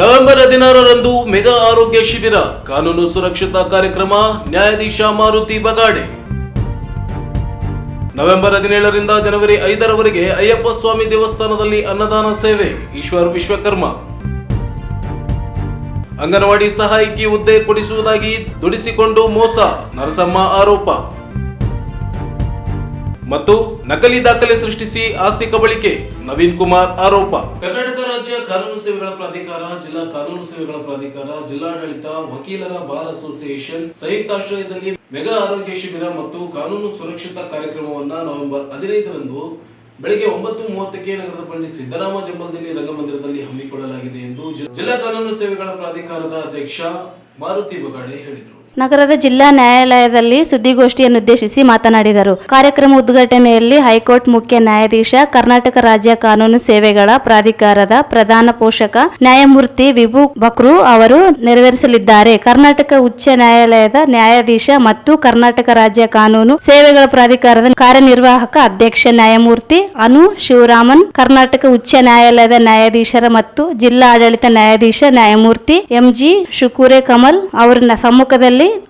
November ಹದಿನಾರರಂದು mega ಆರೋಗ್ಯ ಶಿಬಿರ, ಕಾನೂನು ಸುರಕ್ಷತಾ ಕಾರ್ಯಕ್ರಮ, ನ್ಯಾಯಾಧೀಶ ಮಾರುತಿ ಬಗಾಡೆ. ನವೆಂಬರ್ ಹದಿನೇಳರಿಂದ ಜನವರಿ ಐದರವರೆಗೆ ಅಯ್ಯಪ್ಪ ಸ್ವಾಮಿ ದೇವಸ್ಥಾನದಲ್ಲಿ ಅನ್ನದಾನ ಸೇವೆ, ಈಶ್ವರ್ ವಿಶ್ವಕರ್ಮ. ಅಂಗನವಾಡಿ ಸಹಾಯಕಿ ಹುದ್ದೆ ಕೊಡಿಸುವುದಾಗಿ ದುಡಿಸಿಕೊಂಡು ಮೋಸ, ನರಸಮ್ಮ ಆರೋಪ. ಮತ್ತು ನಕಲಿ ದಾಖಲೆ ಸೃಷ್ಟಿಸಿ ಆಸ್ತಿ ಕಬಳಿಕೆ. ನವೀನ್ ಕುಮಾರ್ ಆರೋಪ. ಕರ್ನಾಟಕ ರಾಜ್ಯ ಕಾನೂನು ಸೇವೆಗಳ ಪ್ರಾಧಿಕಾರ, ಜಿಲ್ಲಾ ಕಾನೂನು ಸೇವೆಗಳ ಪ್ರಾಧಿಕಾರ, ಜಿಲ್ಲಾಡಳಿತ, ವಕೀಲರ ಬಾರ್ ಅಸೋಸಿಯೇಷನ್ ಸಂಯುಕ್ತಾಶ್ರಯದಲ್ಲಿ ಮೆಗಾ ಆರೋಗ್ಯ ಶಿಬಿರ ಮತ್ತು ಕಾನೂನು ಸುರಕ್ಷತಾ ಕಾರ್ಯಕ್ರಮವನ್ನ ನವೆಂಬರ್ ಹದಿನೈದರಂದು ಬೆಳಗ್ಗೆ ಒಂಬತ್ತು ಮೂವತ್ತಕ್ಕೆ ನಗರದ ಪಂಡಿತ್ ಸಿದ್ದರಾಮ ಜಂಬಲ್ದಲ್ಲಿ ರಂಗಮಂದಿರದಲ್ಲಿ ಹಮ್ಮಿಕೊಳ್ಳಲಾಗಿದೆ ಎಂದು ಜಿಲ್ಲಾ ಕಾನೂನು ಸೇವೆಗಳ ಪ್ರಾಧಿಕಾರದ ಅಧ್ಯಕ್ಷ ಮಾರುತಿ ಬಗಾಡೆ ಹೇಳಿದರು. ನಗರದ ಜಿಲ್ಲಾ ನ್ಯಾಯಾಲಯದಲ್ಲಿ ಸುದ್ದಿಗೋಷ್ಠಿಯನ್ನುದ್ದೇಶಿಸಿ ಮಾತನಾಡಿದರು. ಕಾರ್ಯಕ್ರಮ ಉದ್ಘಾಟನೆಯಲ್ಲಿ ಹೈಕೋರ್ಟ್ ಮುಖ್ಯ ನ್ಯಾಯಾಧೀಶ, ಕರ್ನಾಟಕ ರಾಜ್ಯ ಕಾನೂನು ಸೇವೆಗಳ ಪ್ರಾಧಿಕಾರದ ಪ್ರಧಾನ ಪೋಷಕ ನ್ಯಾಯಮೂರ್ತಿ ವಿಭು ಬಕ್ರು ಅವರು ನೆರವೇರಿಸಲಿದ್ದಾರೆ. ಕರ್ನಾಟಕ ಉಚ್ಚ ನ್ಯಾಯಾಲಯದ ನ್ಯಾಯಾಧೀಶ ಮತ್ತು ಕರ್ನಾಟಕ ರಾಜ್ಯ ಕಾನೂನು ಸೇವೆಗಳ ಪ್ರಾಧಿಕಾರದ ಕಾರ್ಯನಿರ್ವಾಹಕ ಅಧ್ಯಕ್ಷ ನ್ಯಾಯಮೂರ್ತಿ ಅನು ಶಿವರಾಮನ್, ಕರ್ನಾಟಕ ಉಚ್ಚ ನ್ಯಾಯಾಲಯದ ನ್ಯಾಯಾಧೀಶರ ಮತ್ತು ಜಿಲ್ಲಾ ಆಡಳಿತ ನ್ಯಾಯಾಧೀಶ ನ್ಯಾಯಮೂರ್ತಿ ಎಂಜಿ ಶುಕೂರೆ ಕಮಲ್ ಅವರ ನ-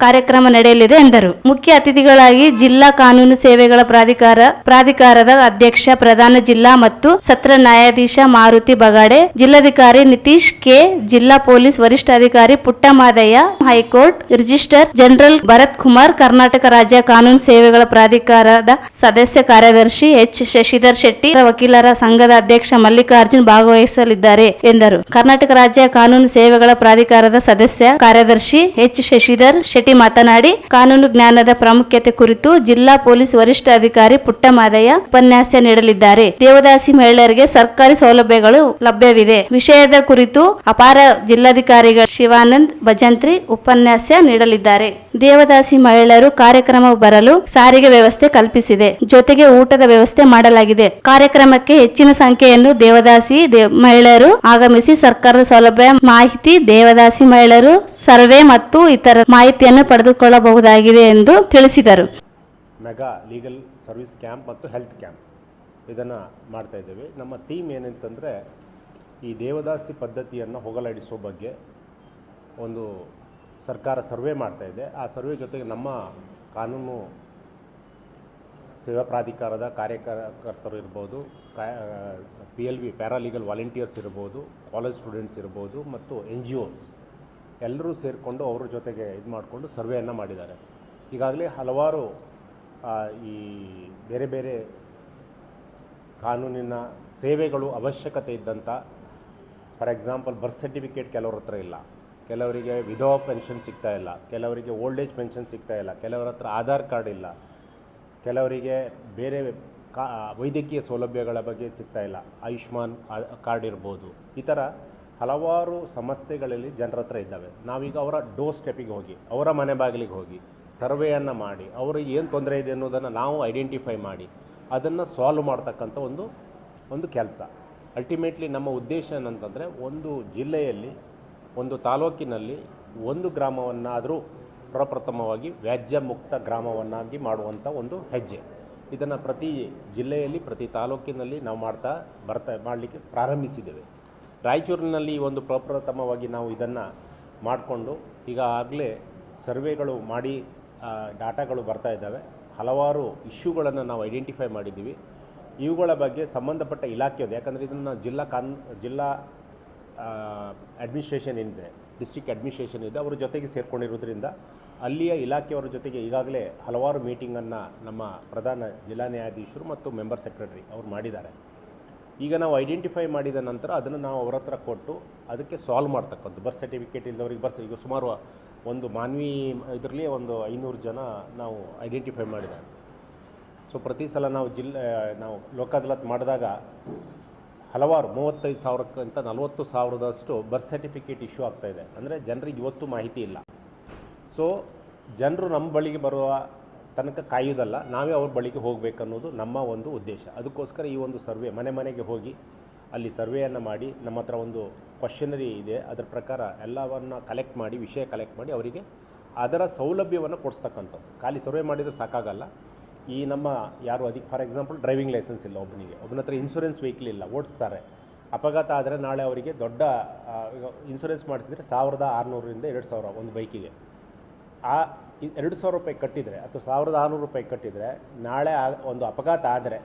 ಕಾರ್ಯಕ್ರಮ ನಡೆಯಲಿದೆ ಎಂದರು. ಮುಖ್ಯ ಅತಿಥಿಗಳಾಗಿ ಜಿಲ್ಲಾ ಕಾನೂನು ಸೇವೆಗಳ ಪ್ರಾಧಿಕಾರ, ಪ್ರಾಧಿಕಾರದ ಅಧ್ಯಕ್ಷ ಪ್ರಧಾನ ಜಿಲ್ಲಾ ಮತ್ತು ಸತ್ರ ನ್ಯಾಯಾಧೀಶ ಮಾರುತಿ ಬಗಾಡೆ, ಜಿಲ್ಲಾಧಿಕಾರಿ ನಿತೀಶ್ ಕೆ, ಜಿಲ್ಲಾ ಪೊಲೀಸ್ ವರಿಷ್ಠಾಧಿಕಾರಿ Puttamadaiah, high court register general Bharath Kumar, Karnataka ರಾಜ್ಯ ಕಾನೂನು ಸೇವೆಗಳ ಪ್ರಾಧಿಕಾರದ ಸದಸ್ಯ ಕಾರ್ಯದರ್ಶಿ ಎಚ್ ಶಶಿಧರ್ ಶೆಟ್ಟಿ, ವಕೀಲರ ಸಂಘದ ಅಧ್ಯಕ್ಷ ಮಲ್ಲಿಕಾರ್ಜುನ್ ಭಾಗವಹಿಸಲಿದ್ದಾರೆ ಎಂದರು. ಕರ್ನಾಟಕ ರಾಜ್ಯ ಕಾನೂನು ಸೇವೆಗಳ ಪ್ರಾಧಿಕಾರದ ಸದಸ್ಯ ಕಾರ್ಯದರ್ಶಿ ಎಚ್ ಶಶಿಧರ್ ಶೆಟ್ಟಿ ಮಾತನಾಡಿ, ಕಾನೂನು ಜ್ಞಾನದ ಪ್ರಾಮುಖ್ಯತೆ ಕುರಿತು ಜಿಲ್ಲಾ ಪೊಲೀಸ್ ವರಿಷ್ಠಾಧಿಕಾರಿ ಪುಟ್ಟಮಾದಯ್ಯ ಉಪನ್ಯಾಸ ನೀಡಲಿದ್ದಾರೆ. ದೇವದಾಸಿ ಮಹಿಳೆಯರಿಗೆ ಸರ್ಕಾರಿ ಸೌಲಭ್ಯಗಳು ಲಭ್ಯವಿದೆ. ವಿಷಯದ ಕುರಿತು ಅಪಾರ ಜಿಲ್ಲಾಧಿಕಾರಿಗಳು ಶಿವಾನಂದ್ ಭಜಂತ್ರಿ ಉಪನ್ಯಾಸ ನೀಡಲಿದ್ದಾರೆ. ದೇವದಾಸಿ ಮಹಿಳೆಯರು ಕಾರ್ಯಕ್ರಮ ಬರಲು ಸಾರಿಗೆ ವ್ಯವಸ್ಥೆ ಕಲ್ಪಿಸಿದೆ. ಜೊತೆಗೆ ಊಟದ ವ್ಯವಸ್ಥೆ ಮಾಡಲಾಗಿದೆ. ಕಾರ್ಯಕ್ರಮಕ್ಕೆ ಹೆಚ್ಚಿನ ಸಂಖ್ಯೆಯನ್ನು ದೇವದಾಸಿ ಮಹಿಳೆಯರು ಆಗಮಿಸಿ ಸರ್ಕಾರದ ಸೌಲಭ್ಯ ಮಾಹಿತಿ ದೇವದಾಸಿ ಮಹಿಳೆಯರು, ಸರ್ವೆ ಮತ್ತು ಇತರ ಮಾಹಿತಿಯನ್ನು ಪಡೆದುಕೊಳ್ಳಬಹುದಾಗಿದೆ ಎಂದು ತಿಳಿಸಿದರು. ಮೆಗಾ ಲೀಗಲ್ ಸರ್ವಿಸ್ ಕ್ಯಾಂಪ್ ಮತ್ತು ಹೆಲ್ತ್ ಕ್ಯಾಂಪ್ ಇದನ್ನು ಮಾಡ್ತಾ ಇದ್ದೇವೆ. ನಮ್ಮ ಥೀಮ್ ಏನಂತಂದರೆ ಈ ದೇವದಾಸಿ ಪದ್ಧತಿಯನ್ನು ಹೋಗಲಾಡಿಸೋ ಬಗ್ಗೆ ಒಂದು ಸರ್ಕಾರ ಸರ್ವೆ ಮಾಡ್ತಾ ಇದೆ. ಆ ಸರ್ವೆ ಜೊತೆಗೆ ನಮ್ಮ ಕಾನೂನು ಸೇವಾ ಪ್ರಾಧಿಕಾರದ ಕಾರ್ಯಕರ್ತರು ಇರ್ಬೋದು P L V, paralegal volunteers ಇರ್ಬೋದು, ಕಾಲೇಜ್ ಸ್ಟೂಡೆಂಟ್ಸ್ ಇರ್ಬೋದು ಮತ್ತು ಎನ್ ಜಿ ಒಸ್ ಎಲ್ಲರೂ ಸೇರಿಕೊಂಡು ಅವ್ರ ಜೊತೆಗೆ ಇದು ಮಾಡಿಕೊಂಡು ಸರ್ವೆಯನ್ನು ಮಾಡಿದ್ದಾರೆ. ಈಗಾಗಲೇ ಹಲವಾರು ಈ ಬೇರೆ ಬೇರೆ ಕಾನೂನಿನ ಸೇವೆಗಳು ಅವಶ್ಯಕತೆ ಇದ್ದಂಥ ಫಾರ್ ಎಕ್ಸಾಂಪಲ್ ಬರ್ತ್ ಸರ್ಟಿಫಿಕೇಟ್ ಕೆಲವ್ರ ಹತ್ರ ಇಲ್ಲ. ಕೆಲವರಿಗೆ ವಿಧವಾ ಪೆನ್ಷನ್ ಸಿಗ್ತಾ ಇಲ್ಲ. ಕೆಲವರಿಗೆ ಓಲ್ಡ್ ಏಜ್ ಪೆನ್ಷನ್ ಸಿಗ್ತಾ ಇಲ್ಲ. ಕೆಲವರ ಹತ್ರ ಆಧಾರ್ ಕಾರ್ಡ್ ಇಲ್ಲ. ಕೆಲವರಿಗೆ ಬೇರೆ ಕಾ, ವೈದ್ಯಕೀಯ ಸೌಲಭ್ಯಗಳ ಬಗ್ಗೆ ಸಿಗ್ತಾ ಇಲ್ಲ. ಆಯುಷ್ಮಾನ್ ಕಾರ್ಡ್ ಇರ್ಬೋದು. ಈ ಥರ ಹಲವಾರು ಸಮಸ್ಯೆಗಳಲ್ಲಿ ಜನರ ಹತ್ರ ಇದ್ದಾವೆ. ನಾವೀಗ ಅವರ ಡೋರ್ ಸ್ಟೆಪಿಗೆ ಹೋಗಿ, ಅವರ ಮನೆ ಬಾಗಿಲಿಗೆ ಹೋಗಿ, ಸರ್ವೆಯನ್ನು ಮಾಡಿ, ಅವರಿಗೆ ಏನು ತೊಂದರೆ ಇದೆ ಅನ್ನೋದನ್ನು ನಾವು ಐಡೆಂಟಿಫೈ ಮಾಡಿ, ಅದನ್ನು ಸಾಲ್ವ್ ಮಾಡ್ತಕ್ಕಂಥ ಒಂದು ಒಂದು ಕೆಲಸ. ಅಲ್ಟಿಮೇಟ್ಲಿ ನಮ್ಮ ಉದ್ದೇಶ ಏನಂತಂದರೆ ಒಂದು ಜಿಲ್ಲೆಯಲ್ಲಿ, ಒಂದು ತಾಲೂಕಿನಲ್ಲಿ ಒಂದು ಗ್ರಾಮವನ್ನಾದರೂ ಪ್ರಪ್ರಥಮವಾಗಿ ವ್ಯಾಜ್ಯ ಮುಕ್ತ ಗ್ರಾಮವನ್ನಾಗಿ ಮಾಡುವಂಥ ಒಂದು ಹೆಜ್ಜೆ. ಇದನ್ನು ಪ್ರತಿ ಜಿಲ್ಲೆಯಲ್ಲಿ, ಪ್ರತಿ ತಾಲೂಕಿನಲ್ಲಿ ನಾವು ಮಾಡ್ತಾ, ಬರ್ತಾ ಮಾಡಲಿಕ್ಕೆ ಪ್ರಾರಂಭಿಸಿದ್ದೇವೆ. ರಾಯಚೂರಿನಲ್ಲಿ ಒಂದು ಪ್ರಪ್ರಥಮವಾಗಿ ನಾವು ಇದನ್ನು ಮಾಡಿಕೊಂಡು ಈಗಾಗಲೇ ಸರ್ವೆಗಳು ಮಾಡಿ ಡಾಟಾಗಳು ಬರ್ತಾ ಇದ್ದಾವೆ. ಹಲವಾರು ಇಶ್ಯೂಗಳನ್ನು ನಾವು ಐಡೆಂಟಿಫೈ ಮಾಡಿದ್ದೀವಿ. ಇವುಗಳ ಬಗ್ಗೆ ಸಂಬಂಧಪಟ್ಟ ಇಲಾಖೆಯದು ಯಾಕಂದರೆ ಇದನ್ನು ಜಿಲ್ಲಾ ಕಾನ್, ಜಿಲ್ಲಾ ಅಡ್ಮಿನಿಸ್ಟ್ರೇಷನ್ ಏನಿದೆ, ಡಿಸ್ಟ್ರಿಕ್ಟ್ ಅಡ್ಮಿನಿಸ್ಟ್ರೇಷನ್ ಇದೆ, ಅವರ ಜೊತೆಗೆ ಸೇರಿಕೊಂಡಿರೋದ್ರಿಂದ ಅಲ್ಲಿಯ ಇಲಾಖೆಯವರ ಜೊತೆಗೆ ಈಗಾಗಲೇ ಹಲವಾರು ಮೀಟಿಂಗನ್ನು ನಮ್ಮ ಪ್ರಧಾನ ಜಿಲ್ಲಾ ನ್ಯಾಯಾಧೀಶರು ಮತ್ತು ಮೆಂಬರ್ ಸೆಕ್ರೆಟರಿ ಅವರು ಮಾಡಿದ್ದಾರೆ. ಈಗ ನಾವು ಐಡೆಂಟಿಫೈ ಮಾಡಿದ ನಂತರ ಅದನ್ನು ನಾವು ಅವ್ರ ಹತ್ರ ಕೊಟ್ಟು ಅದಕ್ಕೆ ಸಾಲ್ವ್ ಮಾಡ್ತಕ್ಕಂಥ ಬರ್ತ್ ಸರ್ಟಿಫಿಕೇಟ್ ಇಲ್ಲದವ್ರಿಗೆ ಬರ್ತ್ ಈಗ ಸುಮಾರು ಒಂದು ಮಾನ್ವಿ ಇದರಲ್ಲಿ ಒಂದು ಐನೂರು ಜನ ನಾವು ಐಡೆಂಟಿಫೈ ಮಾಡಿದ. ಸೊ ಪ್ರತಿ ಸಲ ನಾವು ಜಿಲ್ಲೆ ನಾವು ಲೋಕ ಅದಾಲತ್ ಮಾಡಿದಾಗ ಹಲವಾರು, ಮೂವತ್ತೈದು ಸಾವಿರಕ್ಕಿಂತ ನಲವತ್ತು ಸಾವಿರದಷ್ಟು ಬರ್ತ್ ಸರ್ಟಿಫಿಕೇಟ್ ಇಶ್ಯೂ ಆಗ್ತಾಯಿದೆ ಅಂದರೆ ಜನರಿಗೆ ಇವತ್ತು ಮಾಹಿತಿ ಇಲ್ಲ. ಸೊ ಜನರು ನಮ್ಮ ಬಳಿಗೆ ಬರುವ ತನಕ ಕಾಯೋದಲ್ಲ ನಾವೇ ಅವ್ರ ಬಳಿಗೆ ಹೋಗಬೇಕನ್ನೋದು ನಮ್ಮ ಒಂದು ಉದ್ದೇಶ. ಅದಕ್ಕೋಸ್ಕರ ಈ ಒಂದು ಸರ್ವೆ, ಮನೆ ಮನೆಗೆ ಹೋಗಿ ಅಲ್ಲಿ ಸರ್ವೆಯನ್ನು ಮಾಡಿ ನಮ್ಮ ಹತ್ರ ಒಂದು ಕ್ವಶನರಿ ಇದೆ, ಅದರ ಪ್ರಕಾರ ಎಲ್ಲವನ್ನು ಕಲೆಕ್ಟ್ ಮಾಡಿ, ವಿಷಯ ಕಲೆಕ್ಟ್ ಮಾಡಿ ಅವರಿಗೆ ಅದರ ಸೌಲಭ್ಯವನ್ನು ಕೊಡಿಸ್ತಕ್ಕಂಥದ್ದು. ಖಾಲಿ ಸರ್ವೆ ಮಾಡಿದರೆ ಸಾಕಾಗಲ್ಲ. ಈ ನಮ್ಮ ಯಾರು ಅದಕ್ಕೆ ಫಾರ್ ಎಕ್ಸಾಂಪಲ್ ಡ್ರೈವಿಂಗ್ ಲೈಸೆನ್ಸ್ ಇಲ್ಲ ಒಬ್ಬನಿಗೆ ಒಬ್ಬನ ಹತ್ರ ಇನ್ಶೂರೆನ್ಸ್ ವೆಹಿಕಲ್ ಇಲ್ಲ, ಓಡಿಸ್ತಾರೆ. ಅಪಘಾತ ಆದರೆ ನಾಳೆ ಅವರಿಗೆ ದೊಡ್ಡ ಇನ್ಶೂರೆನ್ಸ್ ಮಾಡಿಸಿದರೆ ಸಾವಿರದ ಆರುನೂರರಿಂದ ಎರಡು ಸಾವಿರ ಒಂದು ಬೈಕಿಗೆ ಆ ಎರಡು ಸಾವಿರ ರೂಪಾಯಿ ಕಟ್ಟಿದರೆ ಅಥವಾ ಸಾವಿರದ ಆರುನೂರು ರೂಪಾಯಿ ಕಟ್ಟಿದರೆ ನಾಳೆ ಒಂದು ಅಪಘಾತ ಆದರೆ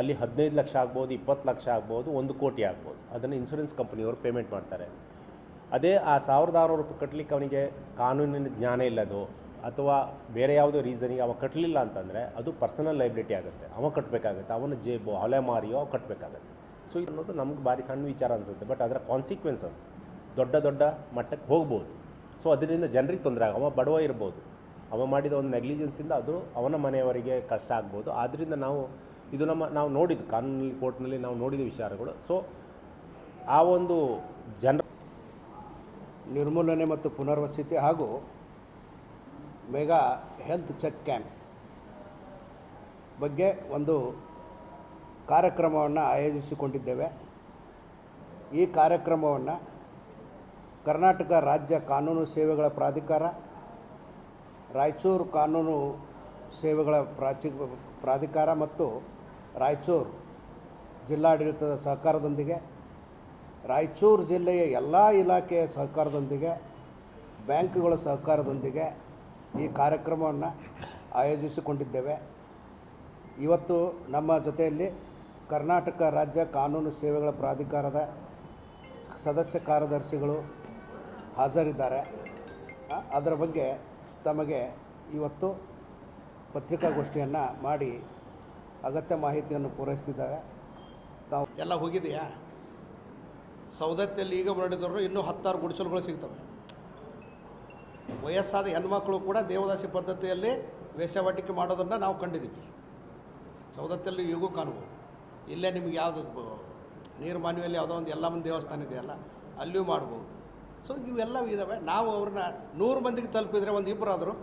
ಅಲ್ಲಿ ಹದಿನೈದು ಲಕ್ಷ ಆಗ್ಬೋದು, ಇಪ್ಪತ್ತು ಲಕ್ಷ ಆಗ್ಬೋದು, ಒಂದು ಕೋಟಿ ಆಗ್ಬೋದು. ಅದನ್ನು ಇನ್ಸೂರೆನ್ಸ್ ಕಂಪ್ನಿಯವರು ಪೇಮೆಂಟ್ ಮಾಡ್ತಾರೆ. ಅದೇ ಆ ಸಾವಿರದ ಆರುನೂರು ರೂಪಾಯಿ ಕಟ್ಟಲಿಕ್ಕೆ ಅವನಿಗೆ ಕಾನೂನಿನ ಜ್ಞಾನ ಇಲ್ಲದು ಅಥವಾ ಬೇರೆ ಯಾವುದೋ ರೀಸನಿಗೆ ಅವ ಕಟ್ಟಲಿಲ್ಲ ಅಂತಂದರೆ ಅದು ಪರ್ಸನಲ್ ಲೈಬಿಲಿಟಿ ಆಗುತ್ತೆ. ಅವ ಕಟ್ಟಬೇಕಾಗುತ್ತೆ ಅವನ ಜೇಬು ಹೊಲೆ ಮಾರಿಯೋ ಅವ ಕಟ್ಟಬೇಕಾಗತ್ತೆ ಸೊ ಇದು ಅನ್ನೋದು ನಮ್ಗೆ ಭಾರಿ ಸಣ್ಣ ವಿಚಾರ ಅನಿಸುತ್ತೆ. ಬಟ್ ಅದರ ಕಾನ್ಸಿಕ್ವೆನ್ಸಸ್ ದೊಡ್ಡ ದೊಡ್ಡ ಮಟ್ಟಕ್ಕೆ ಹೋಗ್ಬೋದು. ಸೊ ಅದರಿಂದ ಜನರಿಗೆ ತೊಂದರೆ ಆಗ ಅವ ಬಡವ ಇರ್ಬೋದು. ಅವ ಮಾಡಿದ ಒಂದು ನೆಗ್ಲಿಜೆನ್ಸಿಂದ ಅದು ಅವನ ಮನೆಯವರಿಗೆ ಕಷ್ಟ ಆಗ್ಬೋದು. ಆದ್ದರಿಂದ ನಾವು ಇದು ನಮ್ಮ, ನಾವು ನೋಡಿದ ಕಾನೂನಲ್ಲಿ ಕೋರ್ಟ್ನಲ್ಲಿ ನಾವು ನೋಡಿದ ವಿಚಾರಗಳು. ಸೊ ಆ ಒಂದು ಜನ ನಿರ್ಮೂಲನೆ ಮತ್ತು ಪುನರ್ವಸತಿ ಹಾಗೂ ಮೆಗಾ ಹೆಲ್ತ್ ಚೆಕ್ ಕ್ಯಾಂಪ್ ಬಗ್ಗೆ ಒಂದು ಕಾರ್ಯಕ್ರಮವನ್ನು ಆಯೋಜಿಸಿಕೊಂಡಿದ್ದೇವೆ. ಈ ಕಾರ್ಯಕ್ರಮವನ್ನು ಕರ್ನಾಟಕ ರಾಜ್ಯ ಕಾನೂನು ಸೇವೆಗಳ ಪ್ರಾಧಿಕಾರ ರಾಯಚೂರು ಕಾನೂನು ಸೇವೆಗಳ ಪ್ರಾಚಿ ಪ್ರಾಧಿಕಾರ ಮತ್ತು ರಾಯಚೂರು ಜಿಲ್ಲಾಡಳಿತದ ಸಹಕಾರದೊಂದಿಗೆ, ರಾಯಚೂರು ಜಿಲ್ಲೆಯ ಎಲ್ಲ ಇಲಾಖೆಯ ಸಹಕಾರದೊಂದಿಗೆ, ಬ್ಯಾಂಕ್ಗಳ ಸಹಕಾರದೊಂದಿಗೆ ಈ ಕಾರ್ಯಕ್ರಮವನ್ನು ಆಯೋಜಿಸಿಕೊಂಡಿದ್ದೇವೆ. ಇವತ್ತು ನಮ್ಮ ಜೊತೆಯಲ್ಲಿ ಕರ್ನಾಟಕ ರಾಜ್ಯ ಕಾನೂನು ಸೇವೆಗಳ ಪ್ರಾಧಿಕಾರದ ಸದಸ್ಯ ಕಾರ್ಯದರ್ಶಿಗಳು ಹಾಜರಿದ್ದಾರೆ. ಅದರ ಬಗ್ಗೆ ತಮಗೆ ಇವತ್ತು ಪತ್ರಿಕಾಗೋಷ್ಠಿಯನ್ನು ಮಾಡಿ ಅಗತ್ಯ ಮಾಹಿತಿಯನ್ನು ಪೂರೈಸ್ತಿದ್ದಾರೆ. ತಾವು ಎಲ್ಲ ಹೋಗಿದೆಯಾ? ಸೌದತ್ತಿಯಲ್ಲಿ ಈಗ ಮಾಡಿದವರು ಇನ್ನೂ ಹತ್ತಾರು ಗುಡಿಸಲುಗಳು ಸಿಗ್ತವೆ. ವಯಸ್ಸಾದ ಹೆಣ್ಮಕ್ಳು ಕೂಡ ದೇವದಾಸಿ ಪದ್ಧತಿಯಲ್ಲಿ ವೇಷವಾಟಿಕೆ ಮಾಡೋದನ್ನು ನಾವು ಕಂಡಿದ್ದೀವಿ. ಸೌದತ್ತಿಯಲ್ಲಿ ಈಗೂ ಕಾಣ್ಬೋದು ಇಲ್ಲೇ ನಿಮ್ಗೆ ಯಾವುದು, ನೀರು ಮಾನ್ಯದಲ್ಲಿ ಯಾವುದೋ ಒಂದು ಎಲ್ಲಮ್ಮನ ದೇವಸ್ಥಾನ ಇದೆಯಲ್ಲ, ಅಲ್ಲಿಯೂ ಮಾಡ್ಬೋದು. ಸೊ ಇವೆಲ್ಲ ಇದ್ದಾವೆ ನಾವು ಅವ್ರನ್ನ ನೂರು ಮಂದಿಗೆ ತಲುಪಿದರೆ ಒಂದು ಇಬ್ಬರಾದರೂ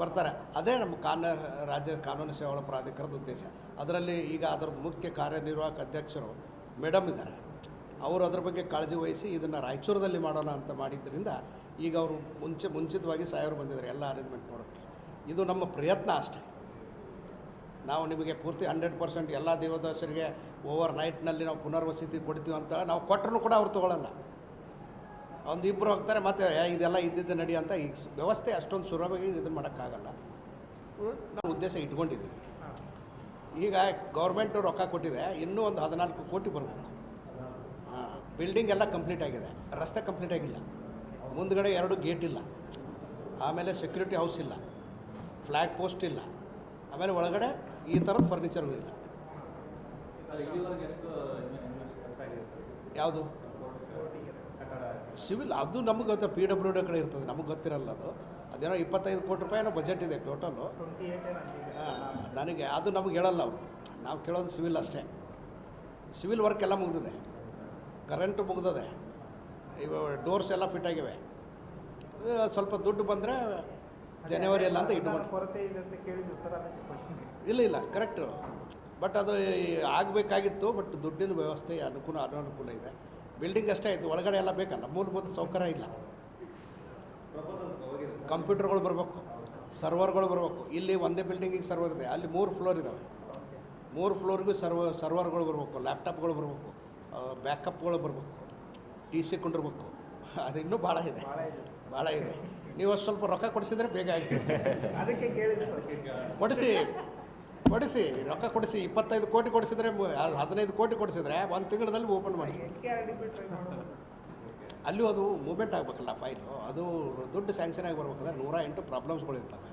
ಬರ್ತಾರೆ. ಅದೇ ನಮ್ಮ ಕಾನ ರಾಜ್ಯ ಕಾನೂನು ಸೇವೆಗಳ ಪ್ರಾಧಿಕಾರದ ಉದ್ದೇಶ. ಅದರಲ್ಲಿ ಈಗ ಅದರ ಮುಖ್ಯ ಕಾರ್ಯನಿರ್ವಾಹಕ ಅಧ್ಯಕ್ಷರು ಮೇಡಮ್ ಇದ್ದಾರೆ ಅವರು ಅದ್ರ ಬಗ್ಗೆ ಕಾಳಜಿ ವಹಿಸಿ ಇದನ್ನು ರಾಯಚೂರದಲ್ಲಿ ಮಾಡೋಣ ಅಂತ ಮಾಡಿದ್ದರಿಂದ ಈಗ ಅವರು ಮುಂಚೆ, ಮುಂಚಿತವಾಗಿ ಸಾಯವರು ಬಂದಿದ್ದಾರೆ ಎಲ್ಲ ಅರೇಂಜ್ಮೆಂಟ್ ಮಾಡೋಕ್ಕೆ ಇದು ನಮ್ಮ ಪ್ರಯತ್ನ ಅಷ್ಟೇ. ನಾವು ನಿಮಗೆ ಪೂರ್ತಿ ಹಂಡ್ರೆಡ್ ಪರ್ಸೆಂಟ್ ಎಲ್ಲ ದೇವದಾಸರಿಗೆ ಓವರ್ ನೈಟ್ನಲ್ಲಿ ನಾವು ಪುನರ್ವಸತಿ ಕೊಡ್ತೀವಿ ಅಂತ ನಾವು ಕೊಟ್ಟರು ಕೂಡ ಅವ್ರು ತೊಗೊಳಲ್ಲ. ಒಂದು ಇಬ್ಬರು ಹೋಗ್ತಾರೆ ಮತ್ತೆ ಇದೆಲ್ಲ ಇದ್ದಿದ್ದು ನಡಿ ಅಂತ ಈ ವ್ಯವಸ್ಥೆ ಅಷ್ಟೊಂದು ಸುಲಭವಾಗಿ ಇದನ್ನು ಮಾಡೋಕ್ಕಾಗಲ್ಲ. ನಾವು ಉದ್ದೇಶ ಇಟ್ಕೊಂಡಿದ್ದೀವಿ. ಈಗ ಗೌರ್ಮೆಂಟು ರೊಕ್ಕ ಕೊಟ್ಟಿದೆ ಇನ್ನೂ ಒಂದು ಹದಿನಾಲ್ಕು ಕೋಟಿ ಬರಬೇಕು ಹಾಂ ಬಿಲ್ಡಿಂಗ್ ಎಲ್ಲ ಕಂಪ್ಲೀಟ್ ಆಗಿದೆ. ರಸ್ತೆ ಕಂಪ್ಲೀಟ್ ಆಗಿಲ್ಲ. ಮುಂದ್ಗಡೆ ಎರಡು ಗೇಟ್ ಇಲ್ಲ. ಆಮೇಲೆ ಸೆಕ್ಯೂರಿಟಿ ಹೌಸ್ ಇಲ್ಲ. ಫ್ಲ್ಯಾಗ್ ಪೋಸ್ಟ್ ಇಲ್ಲ. ಆಮೇಲೆ ಒಳಗಡೆ ಈ ಥರದ ಫರ್ನಿಚರ್ಗಳು ಇಲ್ಲ ಯಾವುದು? ಸಿವಿಲ್, ಅದು ನಮ್ಗೆ ಗೊತ್ತ ಪಿ ಡಬ್ಲ್ಯೂ ಡಿ ಕಡೆ ಇರ್ತದೆ, ನಮಗೆ ಗೊತ್ತಿರಲ್ಲ ಅದು. ಅದೇನೋ ಇಪ್ಪತ್ತೈದು ಕೋಟಿ ರೂಪಾಯಿನೋ ಬಜೆಟ್ ಇದೆ ಟೋಟಲು ನನಗೆ, ಅದು ನಮ್ಗೆ ಹೇಳಲ್ಲ ಅವರು. ನಾವು ಕೇಳೋದು ಸಿವಿಲ್ ಅಷ್ಟೇ. ಸಿವಿಲ್ ವರ್ಕ್ ಎಲ್ಲ ಮುಗಿದಿದೆ. ಕರೆಂಟು ಮುಗ್ದದೆ. ಇವ ಡೋರ್ಸ್ ಎಲ್ಲ ಫಿಟ್ ಆಗಿವೆ. ಸ್ವಲ್ಪ ದುಡ್ಡು ಬಂದರೆ ಜನವರಿ ಎಲ್ಲ ಅಂತ ಇಟ್ಕೊಂಡು. ಇಲ್ಲ ಇಲ್ಲ ಕರೆಕ್ಟು ಬಟ್ ಅದು ಆಗಬೇಕಾಗಿತ್ತು ಬಟ್ ದುಡ್ಡಿನ ವ್ಯವಸ್ಥೆ ಅನುಕೂಲ, ಅನಾನುಕೂಲ ಇದೆ. ಬಿಲ್ಡಿಂಗ್ ಅಷ್ಟೇ ಆಯಿತು ಒಳಗಡೆ ಎಲ್ಲ ಬೇಕಲ್ಲ ಮೂಲಭೂತ ಸೌಕರ್ಯ ಇಲ್ಲ. ಕಂಪ್ಯೂಟರ್ಗಳು ಬರಬೇಕು ಸರ್ವರ್ಗಳು ಬರಬೇಕು ಇಲ್ಲಿ ಒಂದೇ ಬಿಲ್ಡಿಂಗಿಗೆ ಸರ್ವರ್ ಇದೆ ಅಲ್ಲಿ ಮೂರು ಫ್ಲೋರ್ ಇದ್ದಾವೆ ಮೂರು ಫ್ಲೋರ್ಗೂ ಸರ್ವ ಸರ್ವರ್ಗಳು ಬರಬೇಕು ಲ್ಯಾಪ್ಟಾಪ್ಗಳು ಬರಬೇಕು ಬ್ಯಾಕಪ್ಗಳು ಬರಬೇಕು ಟಿ ಸಿ ಕೊಂಡಿರ್ಬೇಕು. ಅದು ಇನ್ನೂ ಭಾಳ ಇದೆ ಭಾಳ ಇದೆ. ನೀವು ಅಷ್ಟು ಸ್ವಲ್ಪ ರೊಕ್ಕ ಕೊಡಿಸಿದ್ರೆ ಬೇಗ ಆಗ್ತದೆ. ಕೊಡಿಸಿ. ಕೊಡಿಸಿ ರೊಕ್ಕ ಕೊಡಿಸಿ ಇಪ್ಪತ್ತೈದು ಕೋಟಿ ಕೊಡಿಸಿದ್ರೆ ಹದಿನೈದು ಕೋಟಿ ಕೊಡಿಸಿದ್ರೆ ಒಂದು ತಿಂಗಳಲ್ಲಿ ಓಪನ್ ಮಾಡಿ. ಅಲ್ಲೂ ಅದು ಮೂವ್ಮೆಂಟ್ ಆಗಬೇಕಲ್ಲ ಫೈಲು ಅದು ದುಡ್ಡು ಸ್ಯಾಂಕ್ಷನ್ ಆಗಿ ಬರ್ಬೇಕಂದ್ರೆ ನೂರ ಎಂಟು ಪ್ರಾಬ್ಲಮ್ಸ್ಗಳಿರ್ತವೆ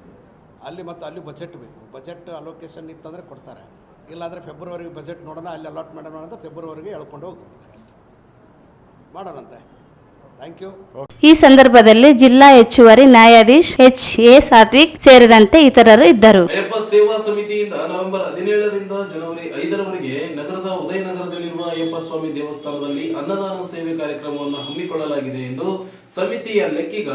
ಅಲ್ಲಿ ಮತ್ತು ಅಲ್ಲಿ ಬಜೆಟ್ ಬೇಕು. ಬಜೆಟ್ ಅಲೋಕೇಶನ್ ಇತ್ತಂದರೆ ಕೊಡ್ತಾರೆ. ಇಲ್ಲಾಂದರೆ ಫೆಬ್ರವರಿಗೆ ಬಜೆಟ್ ನೋಡೋಣ ಅಲ್ಲಿ ಅಲಾಟ್ ಮಾಡೋಣ ಅಂತ ಫೆಬ್ರವರಿಗೆ ಎಳ್ಕೊಂಡು ಹೋಗ್ತಾರೆ. ಮಾಡೋಣಂತೆ. ಈ ಸಂದರ್ಭದಲ್ಲಿ ಜಿಲ್ಲಾ ಹೆಚ್ಚುವರಿ ನ್ಯಾಯಾಧೀಶ್ ಎಚ್ ಎ ಸಾತ್ವಿಕ್ ಸೇರಿದಂತೆ ಇತರರು ಇದ್ದರು. ಅಯ್ಯಪ್ಪ ಸೇವಾ ಸಮಿತಿಯಿಂದ ನವೆಂಬರ್ ಹದಿನೇಳರಿಂದ ಜನವರಿ ಐದರವರೆಗೆ ನಗರದ ಉದಯನಗರದಲ್ಲಿರುವ ಅಯ್ಯಪ್ಪ ಸ್ವಾಮಿ ದೇವಸ್ಥಾನದಲ್ಲಿ ಅನ್ನದಾನ ಸೇವೆ ಕಾರ್ಯಕ್ರಮವನ್ನು ಹಮ್ಮಿಕೊಳ್ಳಲಾಗಿದೆ ಎಂದು ಸಮಿತಿಯ ಲೆಕ್ಕಿಗ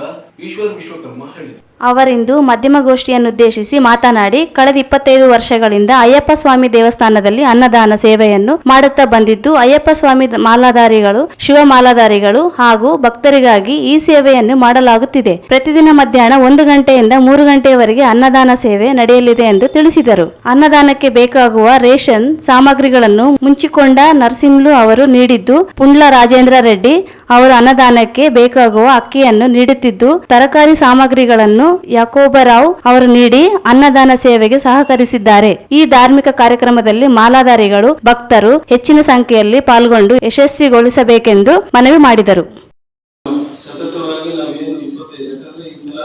ಈಶ್ವರ್ ವಿಶ್ವಕರ್ಮ ಹೇಳಿದರು. ಅವರಿಂದು ಮಾಧ್ಯಮಗೋಷ್ಠಿಯನ್ನುದ್ದೇಶಿಸಿ ಮಾತನಾಡಿ ಕಳೆದ ಇಪ್ಪತ್ತೈದು ವರ್ಷಗಳಿಂದ ಅಯ್ಯಪ್ಪ ಸ್ವಾಮಿ ದೇವಸ್ಥಾನದಲ್ಲಿ ಅನ್ನದಾನ ಸೇವೆಯನ್ನು ಮಾಡುತ್ತಾ ಬಂದಿದ್ದು ಅಯ್ಯಪ್ಪ ಸ್ವಾಮಿ ಮಾಲಾಧಾರಿಗಳು ಶಿವಮಾಲಾಧಾರಿಗಳು ಹಾಗೂ ಭಕ್ತರಿಗಾಗಿ ಈ ಸೇವೆಯನ್ನು ಮಾಡಲಾಗುತ್ತಿದೆ. ಪ್ರತಿದಿನ ಮಧ್ಯಾಹ್ನ ಒಂದು ಗಂಟೆಯಿಂದ ಮೂರು ಗಂಟೆಯವರೆಗೆ ಅನ್ನದಾನ ಸೇವೆ ನಡೆಯಲಿದೆ ಎಂದು ತಿಳಿಸಿದರು. ಅನ್ನದಾನಕ್ಕೆ ಬೇಕಾಗುವ ರೇಷನ್ ಸಾಮಗ್ರಿಗಳನ್ನು ಮುಂಚಿಕೊಂಡ ನರಸಿಂಹ ನರಸಿಂಹಲು ಅವರು ನೀಡಿದ್ದು, ಪುಂಡ್ಲ ರಾಜೇಂದ್ರ ರೆಡ್ಡಿ ಅವರು ಅನ್ನದಾನಕ್ಕೆ ಬೇಕಾಗುವ ಅಕ್ಕಿಯನ್ನು ನೀಡುತ್ತಿದ್ದು, ತರಕಾರಿ ಸಾಮಗ್ರಿಗಳನ್ನು ಯಾಕೋಬರಾವ್ ಅವರು ನೀಡಿ ಅನ್ನದಾನ ಸೇವೆಗೆ ಸಹಕರಿಸಿದ್ದಾರೆ. ಈ ಧಾರ್ಮಿಕ ಕಾರ್ಯಕ್ರಮದಲ್ಲಿ ಮಾಲಾಧಾರಿಗಳು, ಭಕ್ತರು ಹೆಚ್ಚಿನ ಸಂಖ್ಯೆಯಲ್ಲಿ ಪಾಲ್ಗೊಂಡು ಯಶಸ್ವಿಗೊಳಿಸಬೇಕೆಂದು ಮನವಿ ಮಾಡಿದರು ಸತತವಾಗಿ ನಾವೇನು ಇಪ್ಪತ್ತೈದು ಯಾಕಂದ್ರೆ ಈ ಸಲ